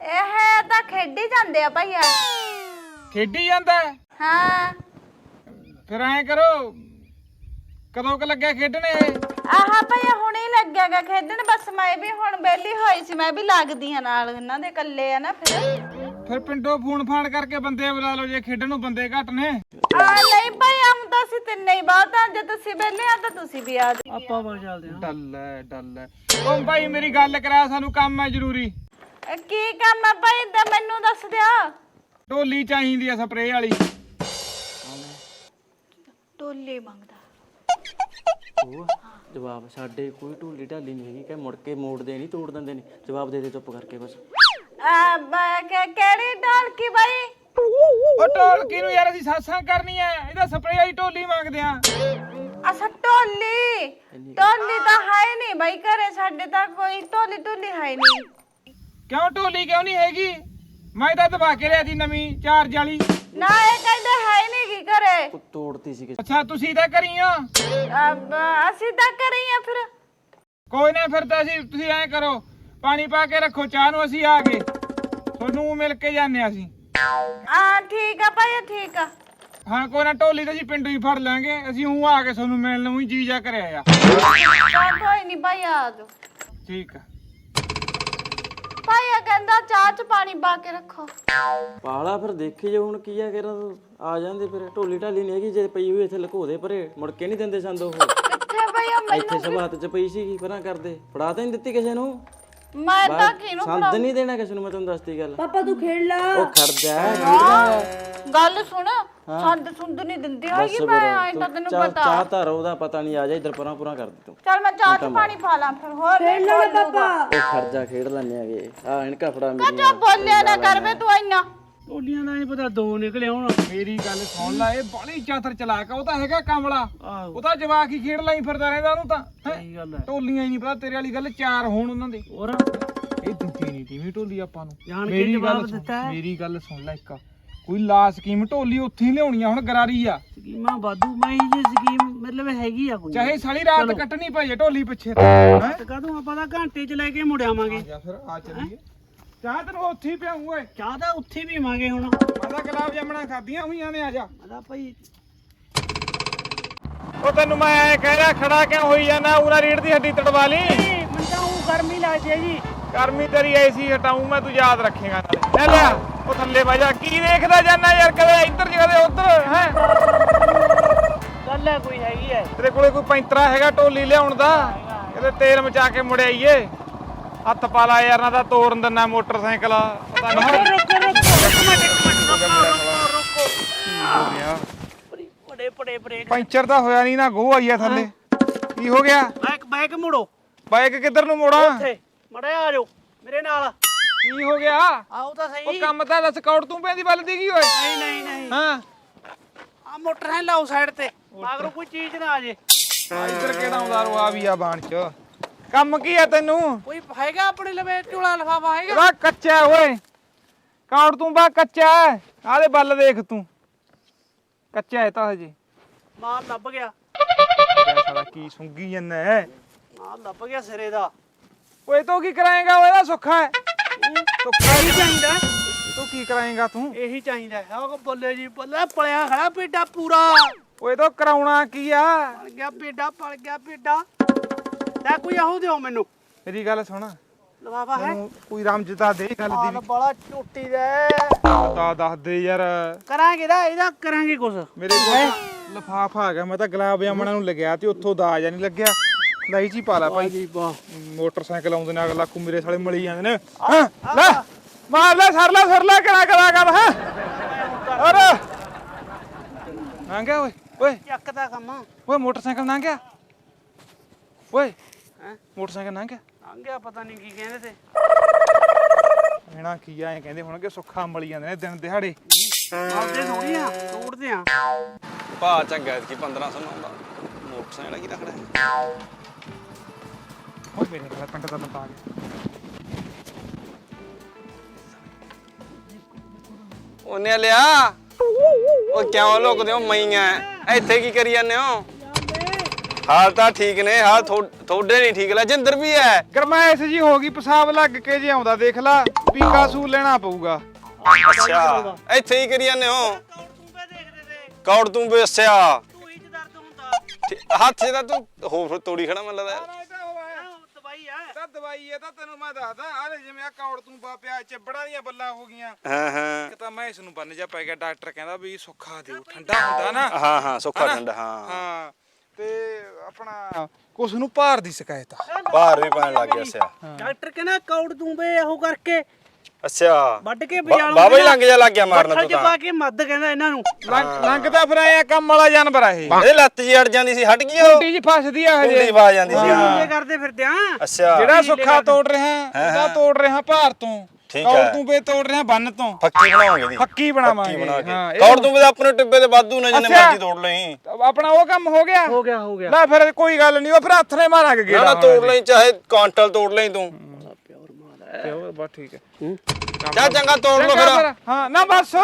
ਇਹ ਤਾਂ ਖੇਡੀ ਜਾਂਦੇ ਆ ਭਾਈਆ। ਖੇਡੀ ਜਾਂਦਾ ਹੈ? ਹਾਂ। ਫਿਰ ਐਂ ਕਰੋ ਕਦੋਂ ਕ ਲੱਗਿਆ ਖੇਡਣੇ ਇਹ? ਆਹਾ ਭਾਈਆ ਹੁਣੇ ਹੀ ਲੱਗਿਆਗਾ ਖੇਡਣ ਬਸ ਮੈਂ ਵੀ ਹੁਣ ਬੇਲੀ ਹੋਈ ਸੀ ਮੈਂ ਵੀ ਲੱਗਦੀ ਆ ਨਾਲ ਇਹਨਾਂ ਦੇ ਇਕੱਲੇ ਆ ਨਾ ਫਿਰ। ਫਿਰ ਪਿੰਡੋਂ ਫੋਨ ਫਾਨ ਕਰਕੇ ਬੰਦੇ ਬੁਲਾ ਲਓ ਜੇ ਖੇਡਣ ਨੂੰ ਬੰਦੇ ਘੱਟ ਨੇ। ਆ ਨਹੀਂ ਭਾਈਆ ਤਾਂ ਅਸੀਂ ਤਿੰਨੇ ਹੀ ਬਾਤ ਆ ਜੇ ਤੁਸੀਂ ਬੇਲੇ ਆ ਤਾਂ ਤੁਸੀਂ ਵੀ ਆ ਜਾਓ। ਆਪਾਂ ਬਲ ਚੱਲਦੇ ਹਾਂ। ਡੱਲ ਹੈ ਡੱਲ ਹੈ ਉਹ ਭਾਈ ਮੇਰੀ ਗੱਲ ਕਰਾ ਸਾਨੂੰ ਕੰਮ ਹੈ ਜ਼ਰੂਰੀ। ਕੀ ਕੰਮ ਆ ਭਾਈ? ਤਾਂ ਮੈਨੂੰ ਦੱਸ ਦਿਆ। ਢੋਲੀ ਚਾਹੀਦੀ ਆ ਸਪਰੇਅ ਵਾਲੀ। ਟੋਲੇ ਮੰਗਦਾ। ਉਹ ਜਵਾਬ ਸਾਡੇ ਕੋਈ ਢੋਲੀ ਢਾਲੀ ਨਹੀਂ ਹੈਗੀ ਕਿ ਮੁੜ ਕੇ ਮੋੜਦੇ ਨਹੀਂ ਤੋੜ ਦਿੰਦੇ ਨੇ ਜਵਾਬ ਦੇ ਦੇ ਚੁੱਪ ਕਰਕੇ ਬਸ। ਆ ਬ- ਕਿ- ਕਿਹੜੀ ਢੋਲਕੀ ਭਾਈ ਉਹ ਢੋਲਕੀ ਨੂੰ ਯਾਰ ਅਸੀਂ ਸਾਸਾਂ ਕਰਨੀ ਐ? ਇਹਦਾ ਸਪਰੇਅ ਵਾਲੀ ਢੋਲੀ ਮੰਗਦੇ ਆ। ਅਸਾਂ ਟੋਲੀ ਟੋਲੀ ਤਾਂ ਹੈ ਨਹੀਂ ਭਾਈ ਘਰੇ ਸਾਡੇ ਤਾਂ ਕੋਈ ਟੋਲੀ ਟੋਲੀ ਹੈ ਨਹੀਂ। ਕਿਉਂ ਢੋਲੀ ਕਿਉਂ ਨਹੀਂ ਹੈਗੀ? ਮੈਂ ਤਾਂ ਦਬਾ ਕੇ ਲਿਆਦੀ ਨਵੀਂ ਚਾਰਜ ਵਾਲੀ। ਨਾ ਇਹ ਕਹਿੰਦੇ ਹੈ ਨਹੀਂ ਕੀ ਘਰੇ। ਉਹ ਤੋੜਤੀ ਸੀ ਅੱਛਾ ਤੁਸੀਂ ਤਾਂ ਕਰੀਓ ਅਬ ਅਸੀਂ ਤਾਂ ਕਰੀ ਆ ਫਿਰ। ਕੋਈ ਨਾ ਫਿਰ ਤਾਂ ਅਸੀਂ ਤੁਸੀਂ ਐਂ ਕਰੋ। ਪਾਣੀ ਪਾ ਕੇ ਰੱਖੋ ਚਾਹ ਨੂੰ ਅਸੀਂ ਆ ਗਏ। ਤੁਹਾਨੂੰ ਮਿਲ ਕੇ ਜਾਂਦੇ ਹਾਂ ਅਸੀਂ। ਆ ਠੀਕ ਆ ਭਾਈ ਠੀਕ ਆ। ਹਾਂ ਕੋਈ ਨਾ ਢੋਲੀ ਤਾਂ ਅਸੀਂ ਪਿੰਡੋਂ ਹੀ ਫੜ ਲਾਂਗੇ। ਅਸੀਂ ਉਹ ਆ ਕੇ ਤੁਹਾਨੂੰ ਮਿਲਣ ਨੂੰ ਹੀ ਜੀ ਜਾ ਕਰਿਆ ਆ। ਚੱਲ ਕੋਈ ਨਹੀਂ ਭਾਈ ਆ ਜਾਓ। ਠੀਕ ਆ। ਭਾਈ ਆ ਕਹਿੰਦਾ ਚਾਹ ਚ ਪਾਣੀ ਪਾ ਕੇ ਰੱਖੋ। ਪਾਲਾ ਫਿਰ ਦੇਖੀ ਜੇ ਹੁਣ ਕੀ ਆ ਕਿਹੜਾ ਆ ਜਾਂਦੇ ਫਿਰ। ਢੋਲੀ ਢਾਲੀ ਨਹੀਂ ਹੈਗੀ ਜੇ ਪਈ ਹੋਈ ਇੱਥੇ ਲੁਕੋ ਦੇ ਪਰੇ ਮੁੜ ਕੇ ਨਹੀਂ ਦਿੰਦੇ ਸੰਦ ਉਹ। ਕਿੱਥੇ ਭਾਈ ਆ ਇੱਥੇ ਸਭਾਤ ਚ ਪਈ ਸੀਗੀ ਪਰਾਂ ਕਰਦੇ। ਫੜਾ ਤਾਂ ਨਹੀਂ ਦਿੱਤੀ ਕਿਸੇ ਨੂੰ। ਮੈਂ ਤਾਂ ਕਿਹਨੂੰ ਸੰਦ ਨਹੀਂ ਦੇਣਾ ਕਿਸੇ ਨੂੰ ਮੈਂ ਤੁਹਾਨੂੰ ਦੱਸਤੀ ਗੱਲ। ਪਾਪਾ ਤੂੰ ਖੇਡ ਲਾ। ਉਹ ਖੜ ਜਾ ਗੱਲ ਸੁਣ ਸੰਦ ਸੁੰਦ ਨਹੀਂ ਦਿੰਦੀ ਹੋਗੀ ਮੈਂ ਆਈ ਤਾਂ ਤੈਨੂੰ ਪਤਾ। ਚਾਹ ਧਰ ਉਹਦਾ ਪਤਾ ਨਹੀਂ ਆ ਜਾ ਇੱਧਰ ਪਰਾਂ ਪਰਾਂ ਕਰ ਦੇ ਤੂੰ। ਚੱਲ ਮੈਂ ਚਾਹ ਚ ਪਾਣੀ ਪਾ ਲਾਂ ਫਿਰ ਹੋਰ ਖੇਡ ਲਾ ਪਾਪਾ। ਉਹ ਖੜ ਜਾ ਖੇਡ ਲੈਣੇ ਆਗੇ ਆ ਇਨਕਾ ਫੜਾ ਮੇਰੀ ਕਾ ਬੋਲਿਆ ਨਾ ਕਰ ਵੇ ਤੂੰ ਇੰਨਾ। ਟੋਲੀਆਂ ਦਾ ਨਹੀਂ ਪਤਾ ਦੋ ਨਿਕਲੇ ਹੁਣ। ਮੇਰੀ ਗੱਲ ਸੁਣ ਲੈ ਇਹ ਬਾਲੀ ਚਾਤਰ ਚਲਾਕ ਆ ਉਹ ਤਾਂ ਹੈਗਾ ਕਮਲਾ। ਉਹ ਤਾਂ ਜਵਾਕ ਹੀ ਖੇਡ ਲਈ ਫਿਰਦਾ ਰਹਿੰਦਾ ਉਹਨੂੰ ਤਾਂ ਹੈਂ? ਸਹੀ ਗੱਲ ਹੈ। ਢੋਲੀਆਂ ਹੀ ਨਹੀਂ ਪਤਾ ਤੇਰੇ ਵਾਲੀ ਗੱਲ ਚਾਰ ਹੋਣ ਉਹਨਾਂ ਦੇ। ਹੋਰ? ਇਹ ਦਿੰਦੀ ਨਹੀਂ ਟੀਵੀ ਢੋਲੀ ਆਪਾਂ ਨੂੰ। ਜਾਣ ਕੇ ਜਵਾਬ ਸੁਣ- ਦਿੱਤਾ ਹੈ। ਮੇਰੀ ਗੱਲ ਸੁਣ ਲੈ ਇੱਕ। ਕੋਈ ਲਾ ਸਕੀਮ ਢੋਲੀ ਉੱਥੇ ਹੀ ਲਿਆਉਣੀ ਆ ਹੁਣ ਗਰਾਰੀ ਆ। ਸਕੀਮਾਂ ਵਾਧੂ ਮੈਂ ਇਹ ਜੀ ਸਕੀਮ ਮਤਲਬ ਹੈਗੀ ਆ ਕੋਈ। ਚਾਹੇ ਸਾਲੀ ਰਾਤ ਕੱਟਣੀ ਪਈ ਢੋਲੀ ਪਿੱਛੇ। ਹੈ? ਤੇ ਕਦੋਂ ਆਪਾਂ ਤਾਂ ਘੰਟੇ ਚ ਲੈ ਕੇ ਮੁੜਿਆਵਾਂਗੇ ਜਾਂ ਫਿਰ ਆ ਚੱਲੀਏ। ਚਾਹ ਤੈਨੂੰ ਉੱਥੇ ਹੀ ਪਿਆਉਂ ਓਏ। ਚਾਹ ਤਾਂ ਉੱਥੇ ਵੀ ਮਾਂਗੇ ਹੁਣ। ਮਾਦਾ ਗੁਲਾਬ ਜਾਮਣਾ ਖਾਧੀਆਂ ਹੋਈਆਂ ਨੇ ਆ ਜਾ ਆਦਾ ਭਾਈ। ਉਹ ਤੈਨੂੰ ਮੈਂ ਐ ਕਹਿ ਰਿਹਾ ਖੜਾ ਕਿਉਂ ਹੋਈ ਜਾਂਦਾ? ਉਹਨਾਂ ਰੀੜ ਦੀ ਹੱਡੀ ਤੜਵਾ ਲਈ। ਮੈਨੂੰ ਤਾਂ ਉਹ ਗਰਮੀ ਲੱਗਦੀ ਹੈ ਜੀ। ਗਰਮੀ ਤੇਰੀ ਐਸੀ ਹਟਾਉਂ ਮੈਂ ਤੂੰ ਯਾਦ ਰੱਖੇਗਾ ਨਾਲੇ। ਲੈ ਲਿਆ ਉਹ ਥੱਲੇ ਬਹਿ ਜਾ। ਕੀ ਦੇਖਦਾ ਜਾਂਦਾ ਯਾਰ ਕਦੇ ਇੱਧਰ ਕਦੇ ਉੱਧਰ ਹੈ? ਗੱਲ ਹੈ ਕੋਈ ਹੈਗੀ ਹੈ। ਤੇਰੇ ਕੋਲੇ ਕੋਈ ਪੈਂਤਰਾ ਹੈਗਾ ਢੋਲੀ ਲਿਆਉਣ ਦਾ? ਕਿਤੇ ਤੇਲ ਮਚਾ ਕੇ ਮੁੜ ਆਈਏ ਹੱਥ ਪਾ ਲਾ ਯਾਰ ਨਾ ਤਾਂ ਤੋੜਨ ਦਿੰਨਾ ਮੋਟਰਸਾਈਕਲ ਪਤਾ ਨਹੀਂ ਰੁਕੋ ਰੁਕੋ ਬੜੇ ਬੜੇ ਬ੍ਰੇਕ ਪੈਂਚਰ ਤਾਂ ਹੋਇਆ ਨਹੀਂ ਨਾ ਗੋਹ ਆਈ ਆ ਥੱਲੇ ਕੀ ਹੋ ਗਿਆ ਬੈਕ ਬੈਕ ਮੁੜੋ ਬਾਈਕ ਕਿੱਧਰ ਨੂੰ ਮੋੜਾਂ ਇੱਥੇ ਮੜੇ ਆ ਜਾਓ ਮੇਰੇ ਨਾਲ ਕੀ ਹੋ ਗਿਆ ਆਓ ਤਾਂ ਉਹ ਸਹੀ ਕੰਮ ਤਾਂ ਦੱਸ ਕੌੜ ਤੂੰ ਪੈਂਦੀ ਵੱਲਦੀ ਕੀ ਓਏ ਨਹੀਂ ਨਹੀਂ ਨਹੀਂ ਹਾਂ ਆ ਮੋਟਰ ਹੈ ਲਾਓ ਸਾਈਡ ਤੇ ਮਗਰੋਂ ਕੋਈ ਚੀਜ਼ ਨਾ ਆ ਜੇ ਆ ਇੱਧਰ ਕਿਹੜਾ ਆਉਂਦਾ ਰੋ ਆ ਵੀ ਆ ਬਾਣ ਚ ਕੰਮ ਕੀ ਆ ਤੈਨੂੰ? ਕੋਈ ਹੈਗਾ ਆਪਣੇ ਲਵੇ ਝੋਲਾ ਲਫਾਫਾ ਹੈਗਾ? ਇਹਦਾ ਕੱਚਾ ਹੈ ਓਏ। ਕੌੜ ਤੂੰ? ਬਾ ਕੱਚਾ ਹੈ। ਆਦੇ ਬੱਲ ਦੇਖ ਤੂੰ। ਕੱਚਾ ਹੈ ਤਾਂ ਹਜੇ। ਮਾਲ ਲੱਭ ਗਿਆ। ਸਾਲਾ ਕੀ ਸੁੰਗੀ ਜੰਨਾ ਹੈ। ਮਾਲ ਲੱਭ ਗਿਆ ਸਿਰੇ ਦਾ। ਓਏ ਤੂੰ ਕੀ ਕਰਾਏਗਾ ਓਏ? ਇਹਦਾ ਸੁੱਖਾ ਹੈ। ਸੁੱਖਾ ਇਹੀ ਚਾਹੀਦਾ ਤੂੰ ਕੀ ਕਰਾਏਗਾ ਤੂੰ? ਇਹੀ ਚਾਹੀਦਾ ਹੈ। ਉਹ ਬੱਲੇ ਜੀ ਬੱਲੇ ਪਲਿਆ ਖੜਾ ਪੇਡਾ ਪੂਰਾ। ਓਏ ਤੂੰ ਕਰਾਉਣਾ ਕੀ ਆ? ਪਲ ਗਿਆ ਪੇਡਾ ਪਲ ਗਿਆ ਪੇਡਾ। ਲੈ ਕੋਈ ਆਹੋ ਦਿਓ ਮੈਨੂੰ। ਮੇਰੀ ਗੱਲ ਸੁਣ। ਲਫਾਫਾ ਹੈ? ਤੈਨੂੰ ਕੋਈ ਰਮਜਤਾ ਦੇ ਗੱਲ ਦੀ ਮਾਲ ਬੜਾ ਝੋਟੀ ਦੇ ਪਤਾ ਦੱਸ ਦੇ ਯਾਰ। ਕਰਾਂਗੇ ਦਾ ਇਹਦਾ ਕਰਾਂਗੇ ਕੁਛ। ਮੇਰੇ ਕੋਲ ਲਫਾਫਾ ਆ ਗਿਆ ਮੈਂ ਤਾਂ ਗੁਲਾਬ ਜਾਮਣਾ ਨੂੰ ਲੱਗਿਆ ਤੇ ਉੱਥੋਂ ਦਾਜ ਨਹੀਂ ਲੱਗਿਆ। ਲਈ ਜੀ ਪਾ ਲਾ ਭਾਈ। ਜੀ ਵਾਹ। ਮੋਟਰਸਾਈਕਲ ਆਉਂਦੇ ਨੇ ਅਗਲਾ ਕੋ ਮੇਰੇ ਸਾਲੇ ਮਲੀ ਜਾਂਦੇ ਨੇ। ਹਾਂ? ਲੈ ਮਾਰ ਲੈ ਸਰ ਲੈ ਸਰ ਲੈ ਕਰਾ ਕਰਾ ਕਰ ਹਾਂ? ਅਰੇ ਗਿਆ ਓਏ ਓਏ। ਚੱਕ ਦਾ ਕੰਮ। ਓਏ ਮੋਟਰਸਾਈਕਲ ਨਾ ਗਿਆ ਓਏ ਹੈਂ? ਮੋਟਰਸਾਈਕਲ ਨਾ ਗਿਆ? ਲੰਘ ਗਿਆ ਪਤਾ ਨਹੀਂ ਕੀ ਕਹਿੰਦੇ ਤੇ। ਕਹਿਣਾ ਕੀ ਆ ਐ ਕਹਿੰਦੇ ਹੋਣਗੇ ਸੁੱਖਾ ਮਲੀ ਜਾਂਦੇ ਨੇ ਦਿਨ ਦਿਹਾੜੇ। ਆਪਦੇ ਥੋੜੀ ਆ ਤੋੜਦੇ ਆ। ਭਾ ਚੰਗਾ ਕਿ 1500 ਆਉਂਦਾ ਮੋਟਰਸਾਈਕਲ ਕੀ ਰੱਖਣਾ ਓ ਮੇਰੇ ਨਾਲ ਪਿੰਡ ਦਾ ਬੰਦਾ ਆ ਗਿਆ। ਉਹਨੇ ਲਿਆ। ਉਹ ਕਿਉਂ ਲੁਕਦੇ ਹੋ ਮਈਆਂ? ਇੱਥੇ ਕੀ ਕਰੀ ਜਾਂਦੇ ਹੋ? ਹਾਲ ਤਾਂ ਠੀਕ ਨੇ ਹਾਲ ਥੋ- ਤੁਹਾਡੇ ਨਹੀਂ ਠੀਕ ਲੈ ਜਿੰਦਰ ਵੀ ਹੈ। ਗਰਮੈਸ਼ ਜੀ ਹੋ ਗਈ ਪਿਸ਼ਾਬ ਲੱਗ ਕੇ ਜੇ ਆਉਂਦਾ ਦੇਖ ਲਾ ਪੀਕਾ ਸੂ ਲੈਣਾ ਪਊਗਾ। ਅੱਛਾ ਇੱਥੇ ਹੀ ਕਰੀ ਜਾਂਦੇ ਹੋ? ਕੌੜ ਤੂੰ ਬੇਸਿਆ ਹੀ ਹੱਥ 'ਚ ਤਾਂ ਤੂੰ ਹੋਰ ਤੋੜੀ ਖੜਾ ਮੈਨੂੰ ਲੱਗਦਾ। ਦਵਾਈ ਆ ਤਾਂ ਦਵਾਈ ਇਹ ਤਾਂ ਤੈਨੂੰ ਮੈਂ ਦੱਸਦਾ। ਆਲੇ ਜਿਵੇਂ ਆ ਕੌੜ ਤੂੰ ਪਾ ਪਿਆ ਚੱਬੜਾਂ ਦੀਆਂ ਬੱਲਾਂ ਹੋ ਗਈਆਂ। ਹਾਂ ਹਾਂ। ਇੱਕ ਤਾਂ ਮੈਂ ਇਸ ਨੂੰ ਬੰਨ ਜਾ ਪੈ ਗਿਆ ਡਾਕਟਰ ਕਹਿੰਦਾ ਵੀ ਸੁੱਖਾ ਦਿਓ ਠੰਡਾ ਹੁੰਦਾ ਨਾ। ਹਾਂ ਹਾਂ ਸੁੱਖਾ ਹਨਾ? ਠੰਡਾ ਹਾਂ। ਹਾਂ। ਤੇ ਆਪਣਾ ਕੁਛ ਨੂੰ ਭਾਰ ਦੀ ਸ਼ਿਕਾਇਤ ਆ। ਬਾਹਰ ਵੀ ਪੈਣ ਲੱਗ ਗਿਆ ਸਿਆ ਡਾਕਟਰ ਕਹਿੰਦਾ ਕੌੜ ਤੂੰ ਬੇ ਉਹ ਕਰਕੇ। ਅੱਛਾ। ਵੱਢ ਕੇ ਬਾ- ਬਜਾਣੋ ਬਾਬਾ ਹੀ ਲੰਘ ਜਾ ਲੱਗ ਗਿਆ ਮਾਰਨ ਤੂੰ ਤਾਂ। ਪਾ ਕੇ ਮੱਦ ਕਹਿੰਦਾ ਇਹਨਾਂ ਨੂੰ। ਲੰਘ ਲੰਘਦਾ ਫਿਰ ਆਇਆ ਕੰਮ ਵਾਲਾ ਜਾਨਵਰ ਆ ਇਹ। ਇਹ ਲੱਤ ਜੀ ਅੜ ਜਾਂਦੀ ਸੀ ਹਟ ਗਈ ਉਹ। ਕੁੰਡੀ ਜੀ ਫਸਦੀ ਆ ਕੁੰਡੀ ਹਜੇ ਆਵਾਜ਼ ਆਉਂਦੀ ਸੀ। ਇਹ ਕਰਦੇ ਫਿਰਦੇ ਆ। ਅੱਛਾ। ਜਿਹੜਾ ਸੁੱਖਾ ਤੋੜ ਰਿਹਾ ਉਹਦਾ ਤੋੜ ਰਿਹਾ ਭਾਰ ਤੋਂ। ਠੀਕ ਕੌੜ ਹੈ। ਤੂੰ ਬੇ ਤੋੜ ਰਿਹਾ ਬੰਨ ਤੋਂ। ਫੱਕੀ ਬਣਾਉਂਗੇ ਦੀ ਫੱਕੀ ਬਣਾਵਾਂਗੇ ਫੱਕੀ ਬਣਾ ਕੇ ਹਾਂ ਇਹ ਕੌੜ ਤੂੰ ਵੀ ਤਾਂ ਆਪਣੇ ਟਿੱਬੇ ਦੇ ਵਾਧੂ ਨੇ ਜਿੰਨੇ ਅੱਛਾ। ਮਰਜ਼ੀ ਤੋੜ ਲਈ। ਆਪਣਾ ਉਹ ਕੰਮ ਹੋ ਗਿਆ? ਹੋ ਗਿਆ ਹੋ ਗਿਆ। ਲੈ ਫਿਰ ਕੋਈ ਗੱਲ ਨਹੀਂ ਉਹ ਫਿਰ ਹੱਥ ਨੇ ਮਾਰਾਂਗੇ ਨਾ ਗੇੜਾ ਨਾ ਤੋੜ ਲਈ ਚਾਹੇ ਕੁਆਂਟਲ ਤੋੜ ਲਈ ਤੂੰ। ਤੇ ਬਸ ਠੀਕ ਹੈ। ਚੱਲ ਚੰਗਾ ਤੋੜ ਲੋ ਚੰਗਾ ਫਿਰ। ਹਾਂ ਨਾ ਬਸ।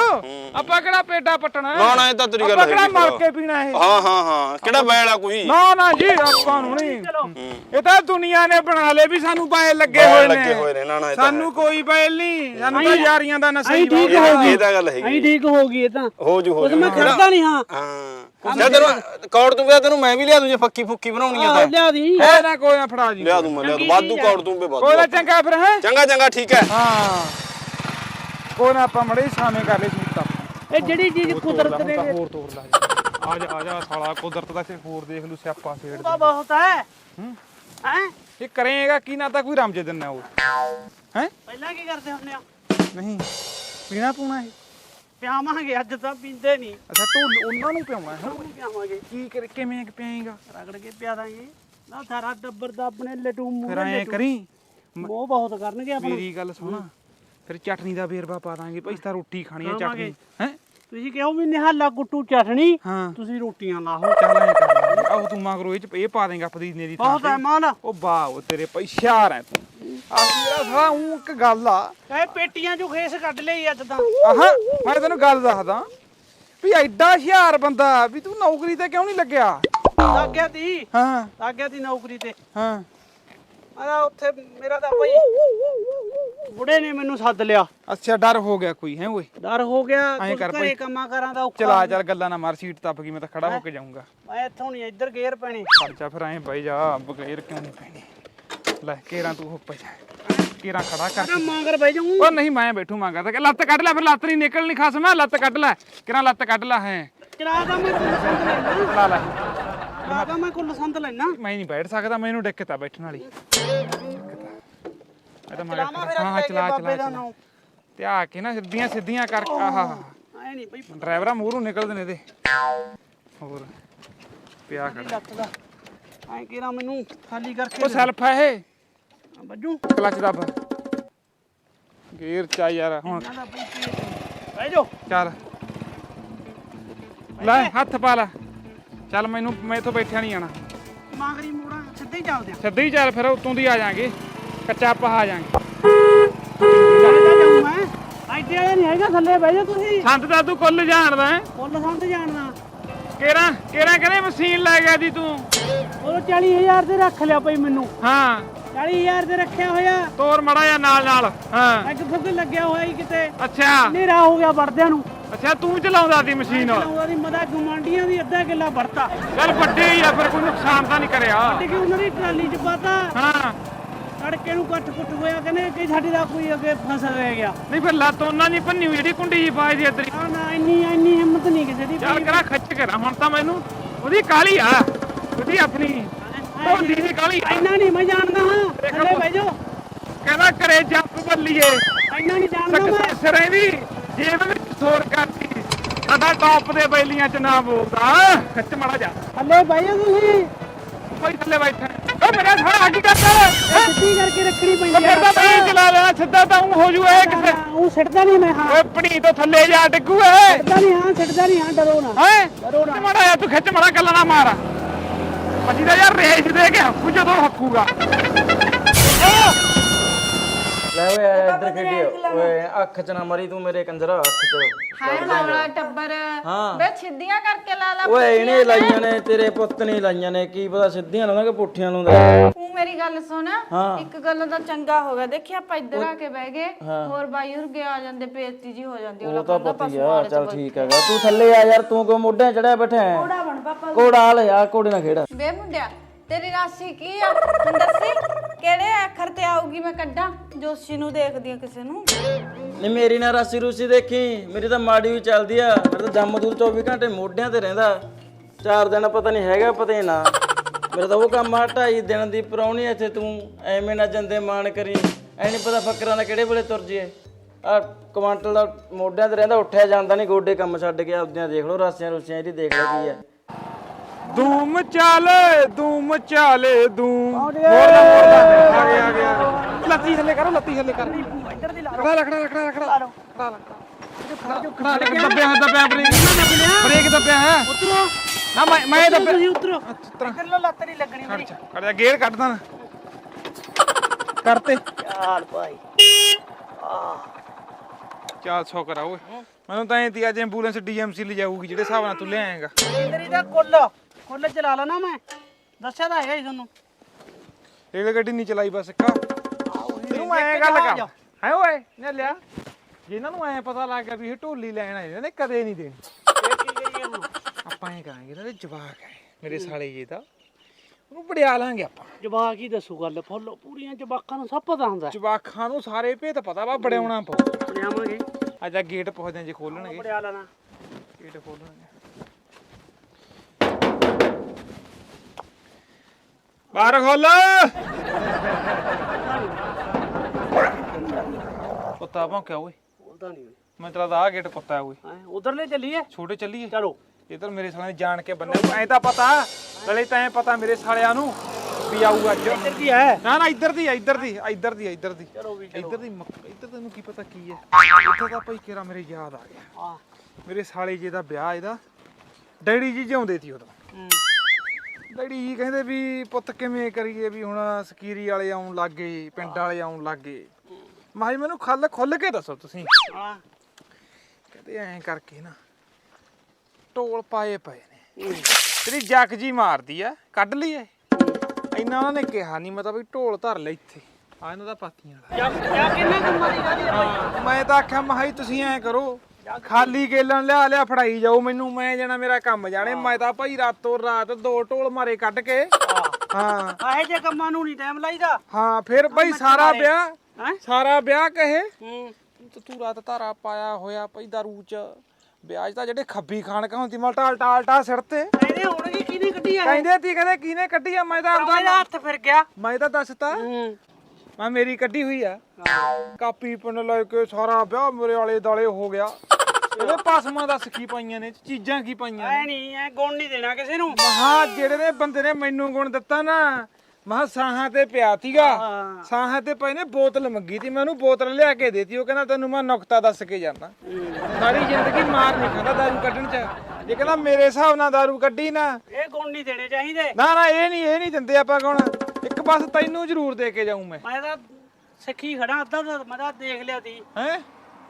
ਆਪਾਂ ਕਿਹੜਾ ਪੇਡਾ ਪਟਣਾ ਹੈ? ਨਾ, ਨਾ, ਇਹ ਤਾਂ ਤੇਰੀ ਗੱਲ ਆਪਾਂ ਕਿਹੜਾ ਹੈਗੀ ਮਰ। ਕੇ ਪੀਣਾ ਇਹ? ਹਾਂ ਹਾਂ ਹਾਂ। ਕਿਹੜਾ ਬੈਲ ਆ ਕੋਈ? ਨਾ ਨਾ ਜੀ ਆਪਾਂ ਨੂੰ ਨਹੀਂ। ਇਹ ਤਾਂ ਦੁਨੀਆ ਨੇ ਬਣਾ ਲਏ ਵੀ ਸਾਨੂੰ ਬਾਏ ਲੱਗੇ ਬੈਲ ਹੋਏ ਲੱਗੇ ਹੋਏ ਨੇ ਨੇ ਨਾ ਨਾ ਇਹ ਤਾਂ ਸਾਨੂੰ ਕੋਈ ਬੈਲ ਨਹੀਂ। ਸਾਨੂੰ ਤਾਂ ਯਾਰੀਆਂ ਦਾ ਨਸ਼ਾ ਹੀ ਅਸੀਂ ਠੀਕ। ਹੋ ਇਹ ਤਾਂ ਗੱਲ ਹੈਗੀ ਅਸੀਂ ਠੀਕ ਹੋ ਗਈ ਇਹ ਤਾਂ। ਹੋ ਜੂ ਹੋ ਉਹ ਜੂ। ਮੈਂ ਖੜਦਾ ਨਹੀਂ ਹਾਂ। ਹਾਂ। ਜੇ ਤੈਨੂੰ ਕੌੜ ਤੂੰ ਕਿਹਾ ਤੈਨੂੰ ਮੈਂ ਵੀ ਲਿਆ ਦੂੰ ਜੇ ਫੱਕੀ ਫੁੱਕੀ ਬਣਾਉਣੀ ਆ ਆਹ, ਤਾਂ। ਲਿਆ ਦੀ। ਕੋਈ ਨਾ ਕੋਈ ਨਾ ਫੜਾ ਜੀ। ਲਿਆ ਦੂੰ ਮੈਂ ਲਿਆ ਦੂੰ। ਵਾਧੂ ਕੌੜ ਤੂੰ ਵੀ ਕੋਈ ਨਾ ਵਾਧੂ ਚੰਗਾ ਫਿਰ ਹੈ? ਚੰਗਾ ਚੰਗਾ ਠੀਕ ਹੈ। ਹਾਂ। ਕੋਈ ਨਾ ਆਪਾਂ ਮੜੇ ਸਾਵੇਂ ਕਰ ਲਈ ਸੂਤਾ ਇਹ ਜਿਹੜੀ ਚੀਜ਼ ਕੁਦਰਤ ਨੇ ਹੋਰ ਤੋੜ ਲਾ। ਆ ਜਾ ਆ ਜਾ ਸਾਲਾ ਕੁਦਰਤ ਦਾ ਤੇ ਹੋਰ ਦੇਖ ਲੂ ਸਿਆਪਾ ਸੇੜ ਤਾਂ ਬਹੁਤ ਹੈ। ਹੂੰ। ਹੈ? ਇਹ ਕਰੇਗਾ ਕੀ ਨਾ ਤਾਂ ਕੋਈ ਰਮਜ ਦਿੰਨਾ ਉਹ ਹੈ? ਪਹਿਲਾਂ ਕੀ ਕਰਦੇ ਹੁੰਦੇ ਆ? ਨਹੀਂ ਪੀਣਾ ਪੂਣਾ ਇਹ। ਪਿਆਵਾਂਗੇ ਅੱਜ ਤਾਂ ਪੀਂਦੇ ਨਹੀਂ। ਅੱਛਾ ਤੂੰ ਉਹਨਾਂ ਨੂੰ ਪਿਆਉਣਾ ਹੈ? ਪਿਆਵਾਂਗੇ। ਕੀ ਕਰ ਕਿਵੇਂ ਪਿਆਏਗਾ ਰਗੜ ਕੇ ਪਿਆ ਦਾਂਗੇ। ਨਾ ਸਾਰਾ ਟੱਬਰ ਦਾ ਆਪਣੇ ਲਟੂ ਮੂੰਹ ਫਿਰ ਐਂ ਕਰੀ? ਮੋਹ ਬਹੁਤ ਕਰਨਗੇ ਆਪਾਂ ਮੇਰੀ ਗੱਲ ਸੁਣ। ਫਿਰ ਚਟਨੀ ਦਾ ਵੇਰਵਾ ਪਾ ਦਾਂਗੇ ਭਾਈ ਤਾਂ ਰੋਟੀ ਖਾਣੀ ਹੈ ਖਾਵਾਂਗੇ। ਚਟਨੀ ਹੈ? ਤੁਸੀਂ ਕਿਹਾ ਵੀ ਨਿਹਾਲਾ ਗੁੱਟੂ ਚਟਣੀ ਹਾਂ। ਤੁਸੀਂ ਰੋਟੀਆਂ ਲਾਹੋ ਚੱਲ ਐ ਕਰ ਲਾਂਗੇ। ਆਹੋ ਤੂੰ ਮਗਰੋਂ ਇਹ ਚ ਇਹ ਪਾ ਦੇਂਗਾ ਪਦੀਨੇ ਦੀ ਬਹੁਤ ਹੈ ਤੇ। ਮਾਲ ਉਹ ਉਹ ਤੇਰੇ ਭਾਈ ਸ਼ਿਆਰ ਹੈ ਤੂੰ। ਆ ਮੇਰਾ ਸਾਲਾ ਊਂ ਇੱਕ ਗੱਲ ਆ। ਇਹ ਪੇਟੀਆਂ ਚੋਂ ਖੇਸ ਕੱਢ ਲਈ ਅੱਜ ਤਾਂ। ਆਹਾਂ ਮੈਂ ਤੈਨੂੰ ਗੱਲ ਦੱਸਦਾ। ਵੀ ਐਡਾ ਹੁਸ਼ਿਆਰ ਬੰਦਾ ਵੀ ਤੂੰ ਨੌਕਰੀ ਤੇ ਕਿਉਂ ਨਹੀਂ ਲੱਗਿਆ? ਲੱਗ ਗਿਆ ਤੀ। ਹਾਂ। ਲੱਗ ਗਿਆ ਤੀ ਨੌਕਰੀ ਤੇ। ਹਾਂ। ਆ ਉੱਥੇ ਮੇਰਾ ਤਾਂ ਭਾਈ ਬੁੜੇ ਨੇ ਮੈਨੂੰ ਸੱਦ ਲਿਆ। ਅੱਛਾ ਡਰ ਹੋ ਗਿਆ ਕੋਈ ਹੈ ਓਏ? ਡਰ ਹੋ ਗਿਆ ਐਂ ਕੁਝ ਕਰ ਘਰੇ ਭਾਈ। ਕੰਮਾਂ ਕਰਾਂ ਦਾ ਔਖਾ ਚਲਾ ਚੱਲ ਗੱਲਾਂ ਨਾ ਮਾਰ ਸੀਟ ਤੱਪ ਗਈ ਮੈਂ ਤਾਂ ਖੜਾ ਹੋ ਕੇ ਜਾਊਂਗਾ। ਮੈਂ ਇੱਥੋਂ ਨਹੀਂ ਇੱਧਰ ਗੇਰ ਪੈਣੀ। ਖਰਚਾ ਫਿਰ ਐਂ ਬਈ ਜਾ ਬਗੈਰ ਕਿਉਂ ਨਹੀਂ ਪੈਣੀ? ਲੈ ਕੇਰਾਂ ਤੂੰ ਉੱਪਰ ਜਾ। ਕੇਰਾਂ ਖੜਾ ਕਰ। ਨਾ ਮਾਂਗਰ ਬਹਿ ਜਾਊਂ। ਉਹ ਨਹੀਂ ਮੈਂ ਬੈਠੂ ਮੰਗਾ ਤਾਂ। ਕਿ ਲੱਤ ਕੱਢ ਲੈ ਫਿਰ ਲੱਤ ਨਹੀਂ ਨਿਕਲਣੀ ਖਸਮਾ ਲੱਤ ਕੱਢ ਲੈ। ਕਿਰਾਂ ਲੱਤ ਕੱਢ ਲੈ ਹੈ। ਚਲਾ ਦਾ ਮੈਂ ਕੁੱਲ ਸੰਦ ਲੈਣਾ ਲਾ ਲੈ। ਚਲਾ ਦਾ ਮੈਂ ਕੁੱਲ ਸੰਦ ਲੈਣਾ ਮੈਂ ਨਹੀਂ ਬੈਠ ਸਕਦਾ ਮੈਨੂੰ ਦਿੱਕਤ ਆ ਬੈਠਣ ਵਾਲੀ। ਇਹ ਤਾਂ ਮੈਂ ਚਲਾਵਾਂ ਫਿਰ ਹਾਂ ਅੱਜ ਚਲਾ ਬਾਬੇ ਦਾ ਚਲਾ। ਤੇ ਆ ਕੇ ਨਾ ਸਿੱਧੀਆਂ ਸਿੱਧੀਆਂ ਕਰ ਆਹਾ। ਐ ਨਹੀਂ ਬਈ ਡਰਾਈਵਰਾਂ ਮੂਹਰੋਂ ਨਿਕਲਦੇ ਨੇ ਇਹਦੇ। ਹੋਰ ਪਿਆ ਖੜਾ। ਲੱਤ ਦਾ। ਐ ਕਿਰਾ ਮੈਨੂੰ ਖਾਲੀ ਕਰਕੇ ਉਹ ਸੈਲਫ ਆ ਇਹ। ਬੱਜੂ। ਕਲਚ ਦੱਬ। ਗੇਅਰ ਚਾ ਯਾਰ ਹੁਣ। ਨਾ ਦਾ ਬਈ ਕੀ ਬਹਿ ਜਾਓ। ਚੱਲ। ਲੈ ਹੱਥ ਪਾ ਲੈ। ਚੱਲ ਮੈਨੂੰ ਮੈਂ ਇੱਥੋਂ ਬੈਠਿਆ ਨਹੀਂ ਜਾਣਾ। ਮਾਂਗਰੀ ਮੋੜਾਂ ਸਿੱਧੇ ਹੀ ਚੱਲਦੇ ਆ। ਸਿੱਧੇ ਹੀ ਚੱਲ ਫਿਰ ਉਤੋਂ ਦੀ ਆ ਜਾਾਂਗੇ। ਕੱਚਾ ਪਹਾ ਜਾਾਂਗੇ ਆਈਟੀ ਵਾਲਾ ਨਹੀਂ ਹੈਗਾ ਥੱਲੇ ਬਹਿ ਜਾ ਤੁਸੀਂ ਸੰਤ ਦਾ ਤੂੰ ਕੁੱਲ ਜਾਣਦਾ ਹੈ? ਫੁੱਲ ਸੰਦ ਜਾਣਦਾ ਕੇਰਾ ਕੇਰਾ ਕਹਿੰਦੇ ਮਸ਼ੀਨ ਲੈ ਗਿਆ ਦੀ ਤੂੰ? ਉਹ 40000 ਤੇ ਰੱਖ ਲਿਆ ਪਈ ਮੈਨੂੰ ਹਾਂ। 40000 ਤੇ ਰੱਖਿਆ ਹੋਇਆ ਤੋਰ ਮੜਾ ਜਾ ਨਾਲ ਨਾਲ। ਹਾਂ। ਅੱਗ ਫੁੱਗ ਲੱਗਿਆ ਹੋਇਆ ਹੀ ਕਿਤੇ ਅੱਛਾ। ਹਨੇਰਾ ਹੋ ਗਿਆ ਵੜਦਿਆਂ ਨੂੰ ਅੱਛਾ ਤੂੰ ਚਲਾਉਂਦਾ ਦੀ ਮਸ਼ੀਨ। ਚਲਾਉਂਦਾ ਦੀ ਮਦਾ ਗੁਮਾਂਡੀਆਂ ਦੀ ਅੱਧਾ ਕਿੱਲਾ ਵੜਤਾ ਚੱਲ ਵੱਡੇ ਹੀ ਆ ਫਿਰ ਕੋਈ ਨੁਕਸਾਨ ਤਾਂ ਨਹੀਂ ਕਰਿਆ। ਕਿ ਉਹਨਾਂ ਦੀ ਟਰਾਲੀ ਚ ਪਾਤਾ। ਹਾਂ ਸੜਕੇ ਨੂੰ ਕੱਟ ਕੁੱਟ ਹੋਇਆ ਕਹਿੰਦੇ ਕਿ ਸਾਡੀ ਦਾ ਕੋਈ ਅੱਗੇ ਫਸ ਰਹਿ ਗਿਆ। ਨਹੀਂ ਫਿਰ ਲੱਤ ਉਹਨਾਂ ਦੀ ਭੰਨੀ ਹੋਈ ਜਿਹੜੀ ਕੁੰਡੀ ਜੀ ਪਾਈ ਦੀ ਇੱਧਰ ਹੀ। ਨਾ ਨਾ ਇੰਨੀ ਇੰਨੀ ਹਿੰਮਤ ਨਹੀਂ ਕਿਸੇ ਦੀ ਚੱਲ ਕਰਾ ਖੱਚ ਕਰਾ ਹੁਣ ਤਾਂ ਮੈਨੂੰ ਉਹਦੀ ਕਾਲੀ ਆ ਉਹਦੀ ਆਪਣੀ ਢੋਲੀ ਦੀ ਕਾਲੀ ਆ। ਇੰਨਾ ਨਹੀਂ ਮੈਂ ਜਾਣਦਾ ਹਾਂ। ਥੱਲੇ ਬਹਿ ਜਾਓ। ਕਹਿੰਦਾ ਕਰੇ ਜੱਪ ਬੱਲੀਏ। ਇੰਨਾ ਨਹੀਂ ਜਾਣਦਾ ਮੈਂ। ਸਕਸੈਸ ਰਹਿੰਦੀ ਜੇਬ ਵਿੱਚ ਸੋਰ ਕਰਦੀ ਸਾਡਾ ਟੌਪ ਦੇ ਬੈਲੀਆਂ ਚ ਨਾ ਬੋਲਦਾ। ਖੱਚ ਮੜਾ ਜਾ ਥੱਲੇ ਬਹਿ ਜਾਓ ਤੁਸੀਂ। ਕੋਈ ਥੱਲੇ ਬੈਠਾ। ਓ ਮੇਰਾ ਸਾਰਾ ਅੱਗ ਕਰਦਾ? ਸਿੱਧੀ ਕਰਕੇ ਰੱਖਣੀ ਪੈਂਦੀ ਫਿਰ ਤਾਂ ਨਹੀਂ ਚਲਾ ਲੈਣਾ ਸਿੱਧਾ ਤਾਂ ਊਂ ਹੋ ਜੂ ਇਹ ਕਿਸੇ ਉਹ ਸਿੱਟਦਾ ਨਹੀਂ ਮੈਂ ਹਾਂ। ਓਏ ਪਣੀ ਤੋਂ ਥੱਲੇ ਜਾ ਡਿੱਗੂ ਏ ਸਿੱਟਦਾ ਨਹੀਂ ਹਾਂ ਸਿੱਟਦਾ ਨਹੀਂ ਹਾਂ ਡਰੋ ਨਾ। ਹੈ? ਡਰੋ ਨਾ। ਮੜਾ ਯਾਰ ਤੂੰ ਖਿੱਚ ਮੜਾ ਗੱਲਾਂ ਨਾ ਮਾਰ। ਪੱਜੀ ਦਾ ਯਾਰ ਰੇਸ ਦੇ ਕੇ ਹੱਕੂ ਜਦੋਂ ਹੱਕੂਗਾ। ਲੈ ਓਏ ਇੱਧਰ ਖੇਡੀ ਓਏ ਅੱਖ ਚ ਨਾ ਮਰੀ ਤੂੰ ਮੇਰੇ ਕੰਜਰਾ ਅੱਖ ਚ। ਹਾਏ ਮੌਲਾ ਟੱਬਰ। ਹਾਂ। ਬੇ ਸਿੱਧੀਆਂ ਕਰਕੇ ਲਾ ਲਾ ਓਏ ਇਹਨੇ ਲਾਈਆਂ ਨੇ ਤੇਰੇ ਪੁੱਤ ਨੇ ਲਾਈਆਂ ਨੇ ਕੀ ਪਤਾ ਸਿੱਧੀਆਂ ਲਾਉਂਦਾ ਕਿ ਪੁੱਠੀਆਂ ਲਾਉਂਦਾ। ਤੂੰ ਮੇਰੀ ਗੱਲ ਸੁਣ। ਹਾਂ। ਇੱਕ ਗੱਲ ਤਾਂ ਚੰਗਾ ਹੋ ਗਿਆ। ਦੇਖਿਆ ਆਪਾਂ ਇੱਧਰ ਆ ਕੇ ਬਹਿ ਗਏ ਹੋਰ ਬਾਈ ਹੋਰ ਆ ਜਾਂਦੇ ਬੇਇੱਜ਼ਤੀ ਜੀ ਹੋ ਜਾਂਦੀ ਉਹ ਤਾਂ ਪਤਾ ਹੀ ਆ ਚੱਲ ਠੀਕ ਹੈਗਾ। ਤੂੰ ਥੱਲੇ ਆ ਯਾਰ ਤੂੰ ਕੋ ਮੋਢਿਆਂ ਚੜਿਆ ਬੈਠਾ ਹੈ। ਕੋੜਾ ਬਣ ਪਾਪਾ। ਕੋੜਾ ਲੈ ਆ ਕੋੜੇ ਨਾਲ ਖੇੜਾ ਬੇ ਮੁੰਡਿਆ ਤੇਰੀ ਰਾਸ਼ੀ ਕੀ ਆ? ਹੁਣ ਦੱਸੀ। ਕਿਹੜੇ ਅੱਖਰ ਤੇ ਆਊਗੀ ਮੈਂ ਕੱਢਾਂ? ਜੋਸ਼ੀ ਨੂੰ ਦੇਖਦੀ ਆ ਕਿਸੇ ਨੂੰ। ਨਹੀਂ, ਮੇਰੀ ਨਾ ਰਾਸੀ ਰੂਸੀ ਦੇਖੀ। ਮੇਰੀ ਤਾਂ ਮਾੜੀ ਵੀ ਚੱਲਦੀ ਆ। ਮੇਰਾ ਤਾਂ ਜੰਮ ਦੂਰ 24 ਘੰਟੇ ਮੋਢਿਆਂ ਤੇ ਰਹਿੰਦਾ। ਚਾਰ ਦਿਨ ਪਤਾ ਨਹੀਂ ਹੈਗਾ, ਪਤਾ ਹੀ ਨਾ। ਮੇਰਾ ਤਾਂ ਉਹ ਕੰਮ ਆ, ਢਾਈ ਦਿਨ ਦੀ ਪਰੌਣੀ ਇੱਥੇ ਤੂੰ। ਐਵੇਂ ਨਾ ਜੰਦੇ ਮਾਣ ਕਰੀ। ਐ ਨਹੀਂ ਪਤਾ ਫੱਕਰਾਂ ਦਾ ਕਿਹੜੇ ਵੇਲੇ ਤੁਰ ਜੀਏ। ਆ ਕੁਆਂਟਲ ਦਾ ਮੋਢਿਆਂ ਤੇ ਰਹਿੰਦਾ, ਉੱਠਿਆ ਜਾਂਦਾ ਨਹੀਂ ਗੋਡੇ ਕੰਮ ਛੱਡ ਕੇ ਆਪਦਿਆਂ ਦੇਖ ਲਓ, ਰਾਸੀਆਂ ਰੂਸੀਆਂ ਇਹਦੀ ਦੇਖ ਲਓ ਕੀ ਆ। ਧੂਮ ਚਾਲੇ ਧੂਮ ਚਾਲੇ ਧੂਮ। ਮੋੜ ਲਾ ਮੋੜ ਲਾ ਆ ਗਿਆ ਆ ਗਿਆ। ਲੱਤੀ ਥੱਲੇ ਕਰੋ ਲੱਤੀ ਥੱਲੇ ਕਰ। ਇੱਧਰ ਦੀ ਲਾ ਖੜਾ ਰੱਖੜਾ ਰੱਖੜਾ ਰੱਖੜਾ ਖੜਾ ਖੜਾ ਰੱਖ ਦੱਬਿਆ ਹੈ ਦੱਬਿਆ ਬ੍ਰੇਕ। ਬ੍ਰੇਕ ਦੱਬਿਆ ਹੈ। ਉਤਰੋ ਨਾ ਮੈਂ ਮੈਂ ਦੱਬਿਆ। ਤੁਸੀਂ ਉਤਰੋ ਇੱਧਰ ਲੋ ਲੱਤ ਨਹੀਂ ਲੱਗਣੀ ਮੇਰੀ ਖੜ ਜਾ। ਗੇਅਰ ਕੱਢਦਾ ਕਰਤੇ। ਚਾਲ ਭਾਈ। ਚੱਲ ਸੌ ਕਰਾ ਓਏ। ਮੈਨੂੰ ਤਾਂ ਐਂ ਤੀ ਅੱਜ ਐਂਬੂਲੈਂਸ ਡੀਐਮਸੀ ਲੈ ਜਾਊਗੀ ਜਿਹੜੇ ਹਿਸਾਬ ਨਾਲ ਤੂੰ ਲਿਆਏਗਾ। ਤੇਰੀ ਤਾਂ ਕੁੱਲ। ਕੁੱਲ ਚਲਾ ਲੈਣਾ ਮੈਂ। ਦੱਸਿਆ ਤਾਂ ਹੈਗਾ ਹੀ ਤੁਹਾਨੂੰ। ਰੇਲ ਗੱਡੀ ਨਹੀਂ ਚਲਾਈ ਬਸ ਇੱਕਾ। ਮੈਂ ਐਂ ਗੱਲ ਕਰ। ਹੈ ਓਏ ਨੇ ਲਿਆ। ਜੇ ਇਹਨਾਂ ਨੂੰ ਐ ਪਤਾ ਲੱਗ ਗਿਆ ਵੀ ਇਹ ਢੋਲੀ ਲੈਣ ਆਏ ਨੇ ਇਹਨੇ ਕਦੇ ਨਹੀਂ ਦੇਣੀ। ਆਪਾਂ ਐਂ ਕਰਾਂਗੇ ਇਹਨਾਂ ਦੇ ਜਵਾਕ ਹੈ ਮੇਰੇ ਸਾਲੇ ਜੀ ਦਾ। ਉਹਨੂੰ ਵੜਿਆ ਲਾਂਗੇ ਆਪਾਂ। ਜਵਾਕ ਹੀ ਦੱਸੂ ਗੱਲ ਫੁੱਲ ਪੂਰੀਆਂ ਜਵਾਕਾਂ ਨੂੰ ਸਭ ਪਤਾ ਹੁੰਦਾ। ਜਵਾਕਾਂ ਨੂੰ ਸਾਰੇ ਭੇਤ ਪਤਾ ਵਾ ਬੜਿਆਉਣਾ ਪਊ। ਬਣਾਵਾਂਗੇ ਅੱਜ ਆ ਗੇਟ ਪੁੱਛਦੇ ਜੇ ਖੋਲਣਗੇ। ਬੜਿਆ ਲੈਣਾ। ਗੇਟ ਖੋਲਣਗੇ। ਬਾਹਰ ਖੋਲ। ਕੁੱਤਾ ਭੌਂਕਿਆ ਓਏ। ਬੋਲਦਾ ਨਹੀਂ ਮੈਂ ਤੇਰਾ ਦਾ ਆ ਗੇਟ ਕੁੱਤਾ ਓਏ। ਹੈ ਉਧਰਲੇ ਚੱਲੀਏ? ਛੋਟੇ ਚੱਲੀਏ। ਚਲੋ। ਇਧਰ ਮੇਰੇ ਸਾਲਿਆਂ ਨੇ ਜਾਣ ਕੇ ਬੰਨੇ। ਐ ਤਾਂ ਪਤਾ ਗਲੇ ਤਾਂ ਐ ਪਤਾ ਮੇਰੇ ਸਾਲਿਆਂ ਨੂੰ ਵੀ ਆਊ ਅੱਜ। ਇੱਧਰ ਕੀ ਹੈ? ਨਾ ਨਾ ਇੱਧਰ ਦੀ ਆ, ਇੱਧਰ ਦੀ ਆ, ਇੱਧਰ ਦੀ ਆ, ਇੱਧਰ ਦੀ। ਚਲੋ ਵੀ ਇੱਧਰ ਦੀ ਮੱਕ- ਇੱਧਰ ਤੈਨੂੰ ਕੀ ਪਤਾ ਕੀ ਹੈ? ਇੱਥੇ ਤਾਂ ਭਾਈ ਕਿਹੜਾ ਮੇਰੇ ਯਾਦ ਆ ਗਿਆ। ਹਾਂ। ਮੇਰੇ ਸਾਲੇ ਜੀ ਦਾ ਵਿਆਹ ਇਹਦਾ ਡੈਡੀ ਜੀ ਜਿਉਂਦੇ ਸੀ ਉਦੋਂ। ਹੂੰ। ਡੈਡੀ ਜੀ ਕਹਿੰਦੇ ਵੀ ਪੁੱਤ ਕਿਵੇਂ ਕਰੀਏ ਵੀ ਹੁਣ ਸਕੀਰੀ ਵਾਲੇ ਆਉਣ ਲੱਗੇ ਪਿੰਡ ਵਾਲੇ ਆਉਣ ਲੱਗੇ। ਮਾਂ ਜੀ ਮੈਨੂੰ ਖੱਲ ਖੁੱਲ ਕੇ ਦੱਸੋ ਤੁਸੀਂ। ਹਾਂ। ਕਹਿੰਦੇ ਐਂ ਕਰਕੇ ਨਾ ਢੋਲ ਪਾਏ ਪਏ ਨੇ। ਤੇਰੀ ਜੱਕ ਜੀ ਮਾਰਦੀ ਆ ਕੱਢ ਲਈਏ ਇੰਨਾ ਉਹਨਾਂ ਨੇ ਕਿਹਾ ਨਹੀਂ ਮੈਂ ਤਾਂ ਵੀ ਢੋਲ ਧਰ ਲੈ ਇੱਥੇ। ਆ ਇਹਨਾਂ ਦਾ ਪਾਤੀਆਂ ਵਾਲਾ। ਜਾ ਕਿੰਨਾ ਕੰਮਾਂ ਦੀ ਗੱਲ ਹੈ ਹਾਂ, ਮੈਂ ਤਾਂ ਆਖਿਆ ਮਹਾਈ ਤੁਸੀਂ ਐਂ ਕਰੋ ਖਾਲੀ ਗੇਲਣ ਲਿਆ ਲਿਆ ਫੜਾਈ ਜਾਓ ਮੈਨੂੰ ਮੈਂ ਜਾਣਾ ਮੇਰਾ ਕੰਮ ਜਾਣੇ ਮੈਂ ਤਾਂ ਭਾਈ ਰਾਤੋਂ ਰਾਤ ਦੋ ਢੋਲ ਮਾਰੇ ਕੱਢ ਕੇ। ਹਾਂ। ਆਹੇ ਜੇ ਕੰਮਾਂ ਨੂੰ ਨਹੀਂ ਟਾਈਮ ਲਾਈਦਾ। ਹਾਂ ਫਿਰ ਭਾਈ ਸਾਰਾ ਵਿਆਹ ਹੈ? ਸਾਰਾ ਵਿਆਹ ਕਹੇ। ਹੂੰ। ਤੇ ਤੂੰ ਰਾਤ ਧਾਰਾ ਪਾਇਆ ਹੋਇਆ ਭਾਈ ਦਾਰੂ ਚ। ਵਿਆਜ ਤਾਂ ਜਿਹੜੇ ਖੱਬੀ ਖਾਣ ਕਾ ਹੁੰਦੀ ਮਲ ਟਾਲ ਟਾਲ ਟਾ ਸਿਰ ਤੇ। ਇਹਦੇ ਹੋਣਗੇ ਕਿਹਨੇ ਕੱਢੀ ਆ ਕਹਿੰਦੇ ਤੀ ਕਹਿੰਦੇ ਕਿਹਨੇ ਕੱਢੀ ਆ ਮੈਂ ਤਾਂ ਆਪਦਾ ਹੱਥ ਫਿਰ ਗਿਆ। ਮੈਂ ਤਾਂ ਦੱਸਤਾ। ਹੂੰ। ਮੈਂ ਮੇਰੀ ਕੱਢੀ ਹੋਈ ਆ। ਕਾਪੀ ਪਨ ਲੈ ਕੇ ਸਾਰਾ ਵਿਆਹ ਮੇਰੇ ਵਾਲੇ ਦਾਲੇ ਹੋ ਗਿਆ। ਇਹਦੇ ਪਾਸਮਾਂ ਦੱਸ ਕੀ ਪਾਈਆਂ ਨੇ ਚੀਜ਼ਾਂ ਕੀ ਪਾਈਆਂ ਨੇ? ਐ ਨਹੀਂ ਐ ਗੁਣ ਨਹੀਂ ਦੇਣਾ ਕਿਸੇ ਨੂੰ। ਮਹਾ ਜਿਹੜੇ ਨੇ ਬੰਦੇ ਨੇ ਮੈਨੂੰ ਗੁਣ ਦਿੱਤਾ ਨਾ ਮਹਾ ਸਾਹਾਂ ਤੇ ਪਿਆ ਤੀਗਾ ਹਾਂ। ਸਾਹਾਂ ਤੇ ਪਏ ਨੇ ਬੋਤਲ ਮੰਗੀ ਤੀ ਮੈਂ ਉਹਨੂੰ ਬੋਤਲ ਲਿਆ ਕੇ ਦੇਤੀ ਉਹ ਕਹਿੰਦਾ ਤੈਨੂੰ ਮੈਂ ਨੁਕਤਾ ਦੱਸ ਕੇ ਜਾਣਾ ਸਾਰੀ ਜ਼ਿੰਦਗੀ ਮਾਰ ਨਹੀਂ ਖਾਂਦਾ ਦਾਰੂ ਕੱਢਣ ਚ। ਇਹ ਕਹਿੰਦਾ ਮੇਰੇ ਹਿਸਾਬ ਨਾਲ ਦਾਰੂ ਕੱਢੀ ਨਾ। ਇਹ ਗੁਣ ਨਹੀਂ ਦੇਣੇ ਚਾਹੀਦੇ। ਨਾ ਨਾ ਇਹ ਨਹੀਂ ਇਹ ਨਹੀਂ ਦਿੰਦੇ ਆਪਾਂ ਕੋਣ ਇੱਕ ਬਸ ਤੈਨੂੰ ਜ਼ਰੂਰ ਦੇ ਕੇ ਜਾਊਂ ਮੈਂ। ਮੈਂ ਤਾਂ ਸਿੱਖੀ ਖੜਾ ਅੱਧਾ ਤਾਂ ਮੈਂ ਤਾਂ ਦੇਖ ਲਿਆ ਤੀ ਹੈ?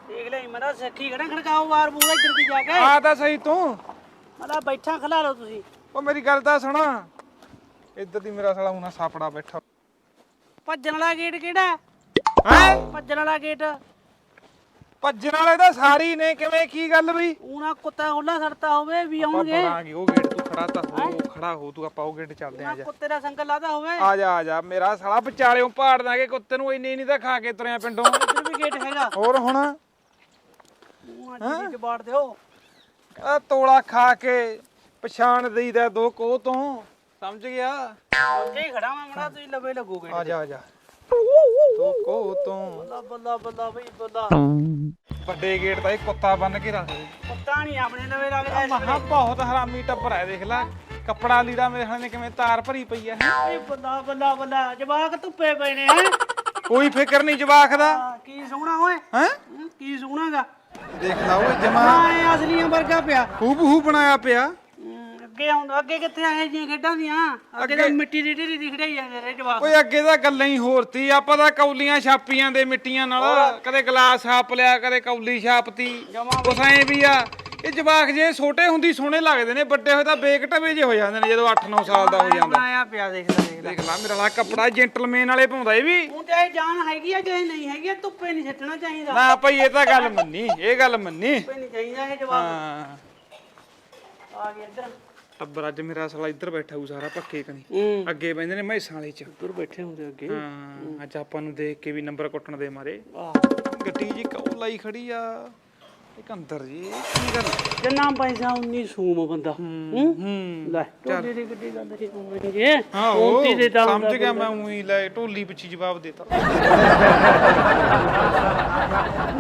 ਦੇਖ ਲਿਆ ਸੀ, ਮੈਂ ਤਾਂ ਸਿੱਖੀ ਖੜਾ ਖੜਕਾਓ ਵਾਰ ਬੂਲਾ ਇੱਧਰ ਦੀ ਜਾ ਕੇ। ਆ ਤਾਂ ਸਹੀ ਤੂੰ। ਮੈਂ ਤਾਂ ਬੈਠਾ ਖਲਾ ਲਓ ਤੁਸੀਂ। ਉਹ ਮੇਰੀ ਗੱਲ ਤਾਂ ਸੁਣਾ। ਇੱਧਰ ਦੀ ਮੇਰਾ ਸਾਲਾ ਹੁਣਾ ਸਾਪੜਾ ਬੈਠਾ। ਭੱਜਣ ਵਾਲਾ ਗੇਟ ਕਿਹੜਾ? ਹੈ? ਭੱਜਣ ਵਾਲਾ ਗੇਟ। ਭੱਜਣ ਵਾਲੇ ਤਾਂ ਸਾਰੀ ਨੇ ਕਿਵੇਂ ਕੀ ਗੱਲ ਬਈ? ਉਹਨਾਂ ਕੁੱਤਾ ਹੁੱਲਾ ਸੜਤਾ ਹੋਵੇ ਵੀ ਆਉਣਗੇ। ਬੜਾਂਗੇ ਉਹ ਗੇਟ ਖੜਾ ਤਾਂ ਹੋ? ਖੜਾ ਹੋ ਤੂੰ ਆਪਾਂ ਉਹ ਗੇਟ ਚੱਲਦੇ ਆ ਜਾ। ਕੁੱਤੇ ਦਾ ਸੰਕਲ ਲਾਦਾ ਹੋਵੇ। ਆ ਜਾ ਆ ਜਾ ਮੇਰਾ ਸਾਲਾ ਵਿਚਾਲਿਓਂ ਪਾੜ ਦਾਂਗੇ ਕੁੱਤੇ ਨੂੰ ਇੰਨੀ ਨਹੀਂ ਤਾਂ ਖਾ ਕੇ ਤੁਰਿਆ ਪਿੰਡੋਂ। ਇੱਧਰ ਵੀ ਗੇਟ ਹੈਗਾ। ਹੋਰ ਹੁਣ? ਉਹ ਅੱਜ ਦੀ ਬਾੜ ਦਿਓ। ਆ ਤੋਲਾ ਖਾ ਕੇ ਪਛਾਣ ਦੇਈਦਾ ਦੋ ਕੋਹ ਤੋਂ। ਸਮਝ ਗਿਆ? ਉੱਥੇ ਹੀ ਖੜਾ ਮੈਂ ਮਨਾ ਤੁਸੀਂ ਲਵੇ ਲੱਗੋਗੇ ਆ ਜਾ ਆ ਜਾ। ਦੋ ਕੋਹ ਤੋਂ। ਬੱਲਾ ਬੱਲਾ ਬੱਲਾ ਬਈ ਬੱਲਾ। ਵੱਡੇ ਗੇਟ ਤਾਂ ਇਹ ਕੁੱਤਾ ਬੰਨ ਕੇ ਰੱਖ ਦੇ। ਕੁੱਤਾ ਨਹੀਂ ਆਪਣੇ ਲਵੇ ਲੱਗਦਾ ਇਸ ਮਹਾ ਬਹੁਤ ਹਰਾਮੀ ਟੱਬਰ ਹੈ ਦੇਖ ਲੈ। ਕੱਪੜਾ ਲੀੜਾ ਮੇਰੇ ਹਾਲੇ ਕਿਵੇਂ ਤਾਰ ਭਰੀ ਪਈ ਹੈ? ਵੇਲੇ ਬੱਲਾ ਬੱਲਾ ਬੱਲਾ ਜਵਾਕ ਧੁੱਪੇ ਪਏ ਨੇ ਹੈ? ਕੋਈ ਫਿਕਰ ਨਹੀਂ ਜਵਾਕ ਦਾ। ਕੀ ਸੋਹਣਾ ਓਏ? ਹੈ? ਹੂੰ, ਕੀ ਸੋਹਣਾਗਾ ਦੇਖ ਲਾ ਓਏ ਜਮਾ। ਹਾਂ ਅਸਲੀਆਂ ਵਰਗਾ ਪਿਆ। ਹੂ ਬਣਾਇਆ ਪਿਆ। ਅੱਗੇ ਆਉਂਦਾ ਅੱਗੇ ਕਿੱਥੇ ਆਏ ਜੀਆਂ ਖੇਡਾਂ ਦੀਆਂ? ਅੱਗੇ ਤਾਂ ਮਿੱਟੀ ਦੀ ਢੇਰੀ ਦੀ ਖੜਾਈ ਜਾਂਦੇ ਰਹੇ ਜਵਾਕ। ਓਏ ਅੱਗੇ ਤਾਂ ਗੱਲਾਂ ਹੀ ਹੋਰ ਤੀ ਆਪਾਂ ਤਾਂ ਕੌਲੀਆਂ ਛਾਪੀਆਂ ਦੇ ਮਿੱਟੀਆਂ ਨਾਲ ਕਦੇ ਗਲਾਸ ਛਾਪ ਲਿਆ ਕਦੇ ਕੌਲੀ ਛਾਪਤੀ ਕੁਛ ਐਂ ਵੀ ਆ। ਇਹ ਜਵਾਕ ਜੇ ਛੋਟੇ ਹੁੰਦੀ ਸੋਹਣੇ ਲੱਗਦੇ ਨੇ ਵੱਡੇ ਹੋਏ ਤਾਂ ਬੇਕ ਟਵੇ ਜੇ ਹੋ ਜਾਂਦੇ ਨੇ ਜਦੋਂ 8-9 ਸਾਲ ਦਾ ਹੋ ਜਾਂਦਾ। ਬਣਾਇਆ ਪਿਆ ਦੇਖ ਲੈ ਦੇਖ ਲੈ। ਦੇਖ ਲਾ ਮੇਰਾ ਲਾ ਕੱਪੜਾ ਜੈਂਟਲਮੈਨ ਵਾਲੇ ਪਾਉਂਦਾ ਇਹ ਵੀ। ਹੁਣ ਚਾਹੇ ਜਾਨ ਹੈਗੀ ਆ ਚਾਹੇ ਨਹੀਂ ਹੈਗੀ ਆ, ਧੁੱਪੇ ਨਹੀਂ ਛੱਡਣਾ ਚਾਹੀਦਾ। ਨਾ ਭਾਈ ਇਹ ਤਾਂ ਗੱਲ ਮੰਨੀ ਇਹ ਗੱਲ ਮੰਨੀ। ਧੁੱਪੇ ਨਹੀਂ ਚਾਹੀਦਾ ਇਹ ਜਵਾਕ। ਹਾਂ। ਆ ਗਿਆ ਇੱਧਰ। ਟੱਬਰ ਅੱਜ ਮੇਰਾ ਸਾਲਾ ਇੱਧਰ ਬੈਠਾ ਹੂ ਸਾਰਾ ਪੱਕੇ ਕਨੀ। ਹੂੰ। ਅੱਗੇ ਬੈਂਦੇ ਨੇ ਮੈਸਾਂ ਵਾਲੇ ਚ। ਉੱਧਰ ਬੈਠੇ ਹੁੰਦੇ ਅੱਗੇ। ਹਾਂ ਅੱਜ ਆਪਾਂ ਨੂੰ ਦੇਖ ਕੇ ਵੀ ਨੰਬਰ ਕੁੱਟਣ ਦੇ ਮਾਰੇ। ਆਹ। ਗੱਡੀ ਜੀ ਕੌ ਲਾਈ ਖੜੀ ਆ? ਇੱਕ ਅੰਦਰ ਜੀ ਕੀ ਗੱਲ? ਜੰਨਾ ਪੈਸਾ 19 ਸੂਮ ਬੰਦਾ। ਹੂੰ ਹੂੰ? ਲੈ ਟੋਲੀ ਦੀ ਗੱਡੀ ਗੱਲ ਸੀ ਹੋਣਗੇ ਹਾਂ ਉਹ ਦੇ ਤਾਂ ਸਮਝ ਗਿਆ ਮੈਂ ਉਹੀ ਲੈ ਢੋਲੀ ਪਿੱਛੇ ਜਵਾਬ ਦੇਤਾ।